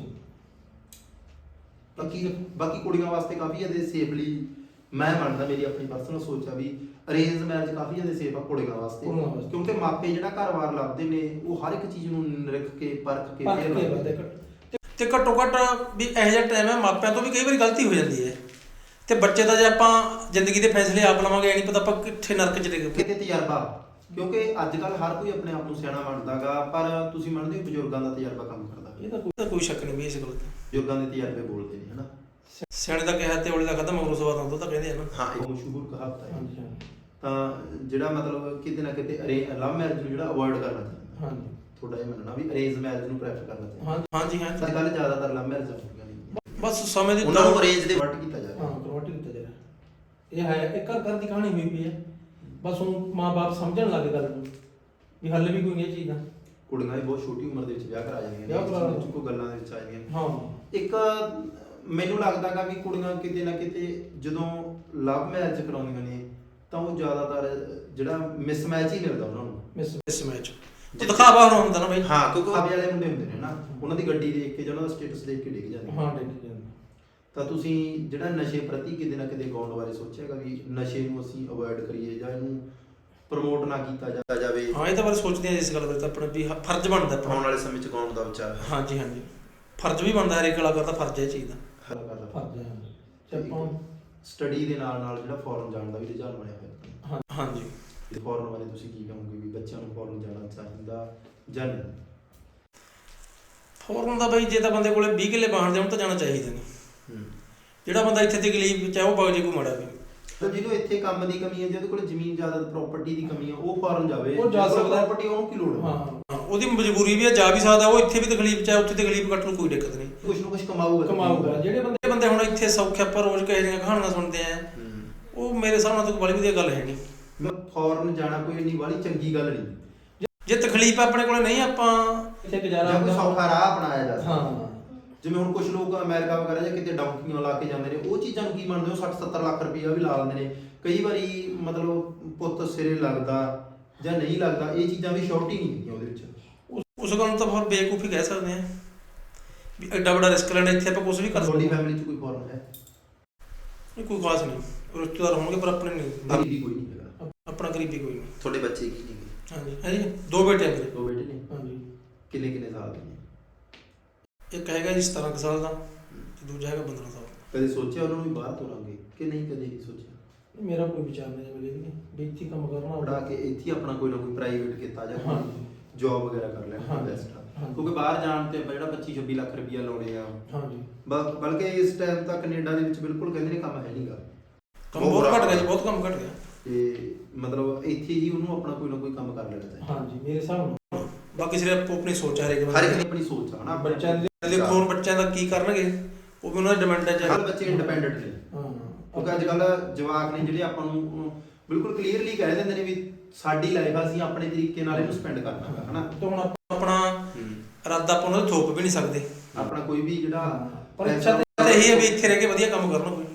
ਬਾਕੀ ਬਾਕੀ ਕੁੜੀਆਂ ਵਾਸਤੇ ਕਾਫੀ ਜ਼ਿਆਦਾ ਸੇਫਲੀ ਮੈਂ ਮੰਨਦਾ ਮੇਰੀ ਆਪਣੀ ਪਰਸਨਲ ਸੋਚ ਆ ਵੀ ਅਰੇਂਜ ਮੈਰਿਜ ਕਾਫੀ ਜ਼ਿਆਦਾ ਸੇਫ ਆ ਕੁੜੀਆਂ ਵਾਸਤੇ। ਕੁੜੀਆਂ ਵਾਸਤੇ। ਕਿਉਂਕਿ ਮਾਪੇ ਜਿਹੜਾ ਘਰ-ਬਾਰ ਲੱਭਦੇ ਨੇ ਉਹ ਹਰ ਇੱਕ ਚੀਜ਼ ਨੂੰ ਨਿਰਖ ਕੇ ਪਰਖ ਕੇ ਲੱਭਦੇ ਨੇ। ਕੱਟ ਤੇ ਘੱਟੋ ਘੱਟ ਵੀ ਇਹੋ ਜਿਹਾ ਟਾਈਮ ਹੈ ਮਾਪਿਆਂ ਤੋਂ ਵੀ ਕਈ ਵਾਰੀ ਗਲਤੀ ਹੋ ਜਾਂਦੀ ਹੈ। ਤੇ ਬੱਚੇ ਦਾ ਜੇ ਆਪਾਂ ਜ਼ਿੰਦਗੀ ਦੇ ਫੈਸਲੇ ਆਪ ਲਵਾਂਗੇ ਇਹ ਨਹੀਂ ਪਤਾ ਆਪਾਂ ਕਿੱਥੇ ਨਰਕ ਚ ਡਿੱਗ ਪਏ। ਕਿਤੇ ਤਜਰਬਾ। ਕਿਉਂਕਿ ਅੱਜ ਕੱਲ ਹਰ ਕੋਈ ਆਪਣੇ ਆਪ ਨੂੰ ਸਿਆਣਾ ਮੰਨਦਾਗਾ ਪਰ ਤੁਸੀਂ ਮੰਨਦੇ ਹੋ ਬਜ਼ੁਰਗਾਂ ਦਾ ਤਜਰਬਾ ਕੰਮ ਕਰਦਾ ਇਹ ਤਾਂ ਕੋਈ ਤਾਂ ਕੋਈ ਸ਼ੱਕ ਨਹੀਂ ਵੀ ਇਸ ਗੱਲ ਤੇ। ਬਜ਼ੁਰਗਾਂ ਦੇ ਤਜਰਬੇ ਬੋਲਦੇ ਨੇ ਹਨਾ? ਸਿਆਣੇ ਦਾ ਕਿਹਾ ਤੇ ਉਹਲੇ ਦਾ ਖਤਮ ਮਗਰੋਂ ਸਵਾਦ ਆਉਂਦਾ ਤਾਂ ਕਹਿੰਦੇ ਆ ਨਾ। ਹਾਂ ਇੱਕ ਮਸ਼ਹੂਰ ਕਹਾਵਤ ਹੈ ਤਾਂ ਜਿਹੜਾ ਮਤਲਬ ਕਿਤੇ ਨਾ ਕਿਤੇ ਲਵ ਮੈਰਿਜ ਨੂੰ ਜਿਹੜਾ ਅਵੋਇਡ ਕਰਨਾ ਚਾਹੀਦਾ। ਹਾਂਜੀ। ਥੋੜਾ ਜਿਹਾ ਮੰਨਣਾ ਵੀ ਅਰੇਂਜ ਮੈਰਿਜ ਨੂੰ ਪ੍ਰੈਫਰ ਕਰਨਾ ਚਾਹੀਦਾ। ਹਾਂਜੀ ਹਾਂਜੀ। ਹਾਂ ਅੱਜ ਕੱਲ ਜ਼ਿਆਦਾਤਰ ਲਵ ਮੈਰਿਜ ਹੁੰਦੀਆਂ ਨੇ। ਬਸ ਸਮੇਂ ਦੀ ਉਹਨਾਂ ਨੂੰ ਅਰੇਂਜ ਦੇ ਵਰਟ ਕੀਤਾ ਹਾਂ ਰਿਹਾ ਕਰਵਾਟੀ ਕੀਤਾ ਜਾ ਰਿਹਾ ਇਹ ਹੈ ਇੱਕ ਘਰ ਘਰ ਦੀ ਕਹਾਣੀ ਹੋਈ ਪਈ ਹੈ। ਬਸ ਹੁਣ ਮਾਂ-ਬਾਪ ਸਮਝਣ ਲੱਗ ਗੱਲ ਨੂੰ ਵੀ ਹੱਲ ਵੀ ਕੋਈ ਨਹੀਂ ਇਹ ਚੀਜ਼ ਦਾ। ਕੁੜੀਆਂ ਵੀ ਬਹੁਤ ਛੋਟੀ ਉਮਰ ਦੇ ਵਿੱਚ ਵਿਆਹ ਕਰਾ ਜਾਂਦੀਆਂ ਨੇ ਵਿਆਹ ਕਰਾ ਇਸ ਗੱਲਾਂ ਦੇ ਵਿੱਚ ਆ ਜਾਂਦੀਆਂ ਹਾਂ। ਇੱਕ ਮੈਨੂੰ ਲੱਗਦਾਗਾ ਵੀ ਕੁੜੀਆਂ ਕਿਤੇ ਨਾ ਕਿਤੇ ਜਦੋਂ ਲਵ ਮੈਰਿਜ ਕਰਾਉਂਦੀਆਂ ਨੇ ਤਾਂ ਉਹ ਜ਼ਿਆਦਾਤਰ ਜਿਹੜਾ ਮਿਸਮੈਚ ਹੀ ਮਿਲਦਾ ਉਹਨਾਂ ਨੂੰ। ਮਿਸ ਮਿਸ ਮੈਚ ਉਹ ਦਿਖਾਵਾ ਹੋਣਾ ਹੁੰਦਾ ਨਾ ਬਈ। ਹਾਂ ਕਿਉਂਕਿ ਆਵੇ ਵਾਲੇ ਮੁੰਡੇ ਹੁੰਦੇ ਨੇ ਨਾ। ਉਹਨਾਂ ਦੀ ਗੱਡੀ ਦੇਖ ਕੇ ਜਾਂ ਉਹਨਾਂ ਦਾ ਸਟੇਟਸ ਦੇਖ ਕੇ ਡਿੱਗ ਜਾਂਦੇ ਨੇ। ਹਾਂ ਡਿੱਗ ਜਾਂਦਾ ਤਾਂ ਤੁਸੀਂ ਜਿਹੜਾ ਨਸ਼ੇ ਪ੍ਰਤੀ ਕਿਤੇ ਨਾ ਕਿਤੇ ਗਾਉਣ ਬਾਰੇ ਸੋਚਿਆਗਾ ਵੀ ਨਸ਼ੇ ਨੂੰ ਅਸੀਂ ਅਵੋਇਡ ਕਰੀਏ ਜਾਂ ਇਹਨੂੰ ਪ੍ਰਮੋਟ ਨਾ ਕੀਤਾ ਜਾ- ਜਾਵੇ? ਹਾਂ ਇਹ ਤਾਂ ਬਾਰੇ ਸੋਚਦੇ ਆ ਇਸ ਗੱਲ ਬਾਰੇ ਤਾਂ ਆਪਣਾ ਵੀ ਹ- ਫਰਜ਼ ਬਣਦਾ ਆਉਣ ਆਪਣਾ ਵਾਲੇ ਸਮੇਂ 'ਚ ਗਾਉਣ ਦਾ ਵਿਚਾਰ? ਹਾਂਜੀ ਹਾਂਜੀ। ਫਰਜ਼ ਵੀ ਬਣਦਾ ਹਰੇਕ ਕਲਾਕਾਰ ਦਾ ਫਰਜ਼ ਹੈ ਇਹ ਚੀਜ਼ ਦਾ। ਹੱਲ ਕਰਦਾ ਫਰਜ਼। ਹੈ ਤੇ ਆਪਾਂ ਸਟੱਡੀ ਦੇ ਨਾਲ ਨਾਲ ਜਿਹੜਾ ਫੋਰਨ ਜਾਣ ਦਾ ਵੀ ਰੁਝਾਨ ਬਣਿਆ ਹੋਇਆ। ਹਾਂ। ਹਾਂਜੀ। ਤੇ ਫੋਰਨ ਬਾਰੇ ਤੁਸੀਂ ਕੀ ਕਹੋਗੇ ਵੀ ਬੱਚਿਆਂ ਨੂੰ ਫੋਰਨ ਜਾਣਾ ਚਾਹੀਦਾ ਜਾਂ ਨਹੀਂ? ਫੋਰਨ ਦਾ ਬਈ ਜੇ ਤਾਂ ਬੰਦੇ ਕੋਲੇ 20 ਕਿੱਲੇ ਬਾਹਣ ਦੇ ਹੁਣ ਤਾਂ ਜਾਣਾ ਚਾਹੀਦਾ ਨਹੀਂ ਜਿਹੜਾ ਬੰਦਾ ਇੱਥੇ ਤਕਲੀਫ ਚਾਹੇ ਉਹ ਬਗ ਜੇ ਕੋਈ ਮਾੜਾ ਵੀ ਤਾਂ ਜਿਹਨੂੰ ਇੱਥੇ ਕੰਮ ਦੀ ਕਮੀ ਹੈ ਜਿਹਦੇ ਕੋਲ ਜ਼ਮੀਨ ਜ਼ਿਆਦਾ ਪ੍ਰਾਪਰਟੀ ਦੀ ਕਮੀ ਹੈ ਉਹ ਫੋਰਨ ਜਾਵੇ। ਉਹ ਜਾ ਸਕਦਾ। ਪ੍ਰਾਪਰਟੀ ਉਹਨੂੰ ਕੀ ਲੋੜ ਹੈ? ਹਾਂ। ਉਹਦੀ ਮਜਬੂਰੀ ਵੀ ਹੈ ਜਾ ਵੀ ਸਕਦਾ ਉਹ ਇੱਥੇ ਵੀ ਤਕਲੀਫ ਚਾਹੇ ਉੱਥੇ ਤਕਲੀਫ ਕੱਟ ਨੂੰ ਕੋਈ ਦਿੱਕਤ ਨਹੀਂ। ਕੁਛ ਨਾ ਕੁਛ ਕਮਾਊਗਾ। ਕਮਾਊਗਾ। ਜਿਹੜੇ ਬੰਦੇ ਜਿਹੜੇ ਬੰਦੇ ਹੁਣ ਇੱਥੇ ਸੌਖੇ ਆਪਾਂ ਰੋਜ਼ ਕਹੇ ਜਿਹੀਆਂ ਕਹਾਣੀਆਂ ਸੁਣਦੇ ਆ ਹੂੰ। ਉਹ ਮੇਰੇ ਹਿਸਾਬ ਨਾਲ ਤਾਂ ਕੋਈ ਬੜੀ ਵਧੀਆ ਗੱਲ ਹੈ ਨਹੀਂ। ਮੈਂ ਫੋਰਨ ਜਾਣਾ ਕੋਈ ਇੰਨੀ ਵਾਲੀ ਚੰਗੀ ਗੱਲ ਨਹੀਂ। ਜੇ ਤਕਲੀਫ ਆਪਣੇ ਕੋਲੇ ਨਹੀਂ ਆਪਾਂ ਇੱਥੇ ਗੁਜ਼ਾਰਾ ਜਾਂ ਕੋਈ ਹੁੰਦਾ। ਸੌਖਾ ਰਾਹ ਅਪਣਾਇਆ ਜਾ ਸਕਦਾ। ਹਾਂ ਜਿਵੇਂ ਹੁਣ ਕੁਝ ਲੋਕ ਅਮਰੀਕਾ ਵਗੈਰਾ ਜਾਂ ਕਿਤੇ ਡੌਂਕੀਆਂ ਲਾ ਕੇ ਜਾਂਦੇ ਨੇ ਉਹ ਚੀਜ਼ਾਂ ਨੂੰ ਕੀ ਮੰਨਦੇ ਹੋ? 60 70 ਲੱਖ ਰੁਪਈਆ ਵੀ ਲਾ ਦਿੰਦੇ ਨੇ। ਕਈ ਵਾਰੀ ਮਤਲਬ ਪੁੱਤ ਸਿਰੇ ਲੱਗਦਾ ਜਾਂ ਨਹੀਂ ਲੱਗਦਾ ਇਹ ਚੀਜ਼ਾਂ ਵੀ ਸ਼ੋਰਟੀ ਨਹੀਂ ਹੁੰਦੀਆਂ ਉਹਦੇ ਵਿੱਚ। ਉਸ- ਉਸ ਗੱਲ ਨੂੰ ਤਾਂ ਫਿਰ ਬੇਵਕੂਫੀ ਕਹਿ ਸਕਦੇ ਆ ਵੀ ਐਡਾ ਵੱਡਾ ਰਿਸਕ ਲੈਣਾ ਇੱਥੇ ਆਪਾਂ ਕੁਝ ਵੀ ਕਰ ਤੁਹਾਡੀ ਸਕਦੇ ਹਾਂ। ਫੈਮਿਲੀ 'ਚ ਕੋਈ ਫੋਰਨ ਹੈ? ਨਹੀਂ, ਕੋਈ ਖਾਸ ਨਹੀਂ। ਰਿਸ਼ਤੇਦਾਰ ਹੋਣਗੇ ਪਰ ਆਪਣੇ ਨਹੀਂ। ਗਰੀਬੀ ਕੋਈ ਨਹੀਂ ਹੈਗਾ। ਆਪਣਾ ਗਰੀਬੀ ਕੋਈ ਨਹੀਂ। ਤੁਹਾਡੇ ਬੱਚੇ ਕੀ ਨਹੀਂ ਹਾਂਜੀ। ਹੈ ਜੀ? ਦੋ ਬੇਟੇ ਮੇਰੇ। ਦੋ ਬੇਟੇ ਨੇ? ਹਾਂਜੀ। ਕਿੰਨੇ ਕਿੰਨੇ ਸਾਲ ਦੇ ਨੇ? ਇੱਕ ਹੈਗਾ ਜੀ 17 ਕੁ ਸਾਲ ਦਾ ਤੇ ਦੂਜਾ ਹੈਗਾ 15 ਸਾਲ ਦਾ। ਕਦੇ ਸੋਚਿਆ ਉਹਨਾਂ ਨੂੰ ਵੀ ਬਾਹਰ ਤੋਰਾਂਗੇ ਕਿ ਨਹੀਂ ਕਦੇ ਨਹੀਂ ਸੋਚਿਆ? ਮੇਰਾ ਕੋਈ ਵਿਚਾਰ ਨਹੀਂ ਮਿਲੇ ਵੀ ਵੀ ਇੱਥੇ ਹੀ ਕੰਮ ਕਰਨਾ ਪੜਾ ਕੇ ਇੱਥੇ ਹੀ ਆਪਣਾ ਕੋਈ ਨਾ ਕੋਈ ਪ੍ਰਾਈਵੇਟ ਕੀਤਾ ਜਾਂ ਹਾਂਜੀ। ਜੌਬ ਵਗੈਰਾ ਕਰ ਲੈਣਾ ਹਾਂਜੀ, ਬੈਸਟ ਆ। ਕਿਉਂਕਿ ਬਾਹਰ ਜਾਣ ਤੇ ਆਪਾਂ ਜਿਹੜਾ 25 26 ਲੱਖ ਰੁਪਈਆ ਲਾਉਣੇ ਆ। ਹਾਂਜੀ। ਬਲ- ਬਲਕਿ ਇਸ ਟਾਈਮ ਤੱਕ ਕੈਨੇਡਾ ਦੇ ਵਿੱਚ ਬਿਲਕੁਲ ਕਹਿੰਦੇ ਨੇ ਕੰਮ ਹੈ ਨਹੀਂਗਾ ਕੰਮ ਬਹੁਤ ਘਟ ਗਿਆ ਜੀ ਬਹੁਤ ਕੰਮ ਘਟ ਗਿਆ। ਤੇ ਮਤਲਬ ਇੱਥੇ ਹੀ ਉਹਨੂੰ ਆਪਣਾ ਕੋਈ ਨਾ ਕੋਈ ਕੰਮ ਕਰ ਲੈਣਾ ਚਾਹੀਦਾ। ਹਾਂਜੀ ਮੇਰੇ ਹਿਸਾਬ ਨਾਲ। ਬਾਕੀ ਸਿਰਫ ਆਪਣੀ ਸੋਚ ਹੈ ਹਰੇਕ ਹਰ ਇੱਕ ਦੀ। ਆਪਣੀ ਸੋਚ ਆ ਹਨਾ? ਬੱਚਿਆਂ ਦੀ ਦੇਖੋ ਹੁਣ ਬੱਚਿਆਂ ਦਾ ਕੀ ਕਰਨਗੇ? ਉਹ ਵੀ ਉਹਨਾਂ ਦੀ ਡਿਮਾਂਡ ਹੈ ਹਰ ਬੱਚੇ ਇੰਡੀਪੈਂਡੈਂਟ ਨੇ। ਹਾਂ। ਕਿਉਂਕਿ ਅੱਜ ਕੱਲ ਜਵਾਕ ਨੇ ਜਿਹੜੇ ਆਪਾਂ ਨੂੰ ਬਿਲਕੁਲ ਕਲੀਅਰਲੀ ਕਹਿ ਦਿੰਦੇ ਨੇ ਵੀ ਸਾਡੀ ਲਾਈਫ ਆ ਅਸੀਂ ਆਪਣੇ ਤਰੀਕੇ ਨਾਲ ਇਹਨੂੰ ਸਪੈਂਡ ਕਰਨਾ ਹੈ ਹਨਾ? ਤੇ ਹੁਣ ਆਪਾਂ ਆਪਣਾ ਇਰਾਦਾ ਆਪਾਂ ਉਹਨਾਂ ਦੇ ਥੋਪ ਵੀ ਨਹੀਂ ਸਕਦੇ। ਆਪਣਾ ਕੋਈ ਵੀ ਜਿਹੜਾ ਪਰ ਇੱਛਾ ਤੇ ਇਹੀ ਹੈ ਵੀ ਇੱਥੇ ਰਹਿ ਕੇ ਵਧੀਆ ਕੰਮ ਕਰਨਾ ਕੋਈ।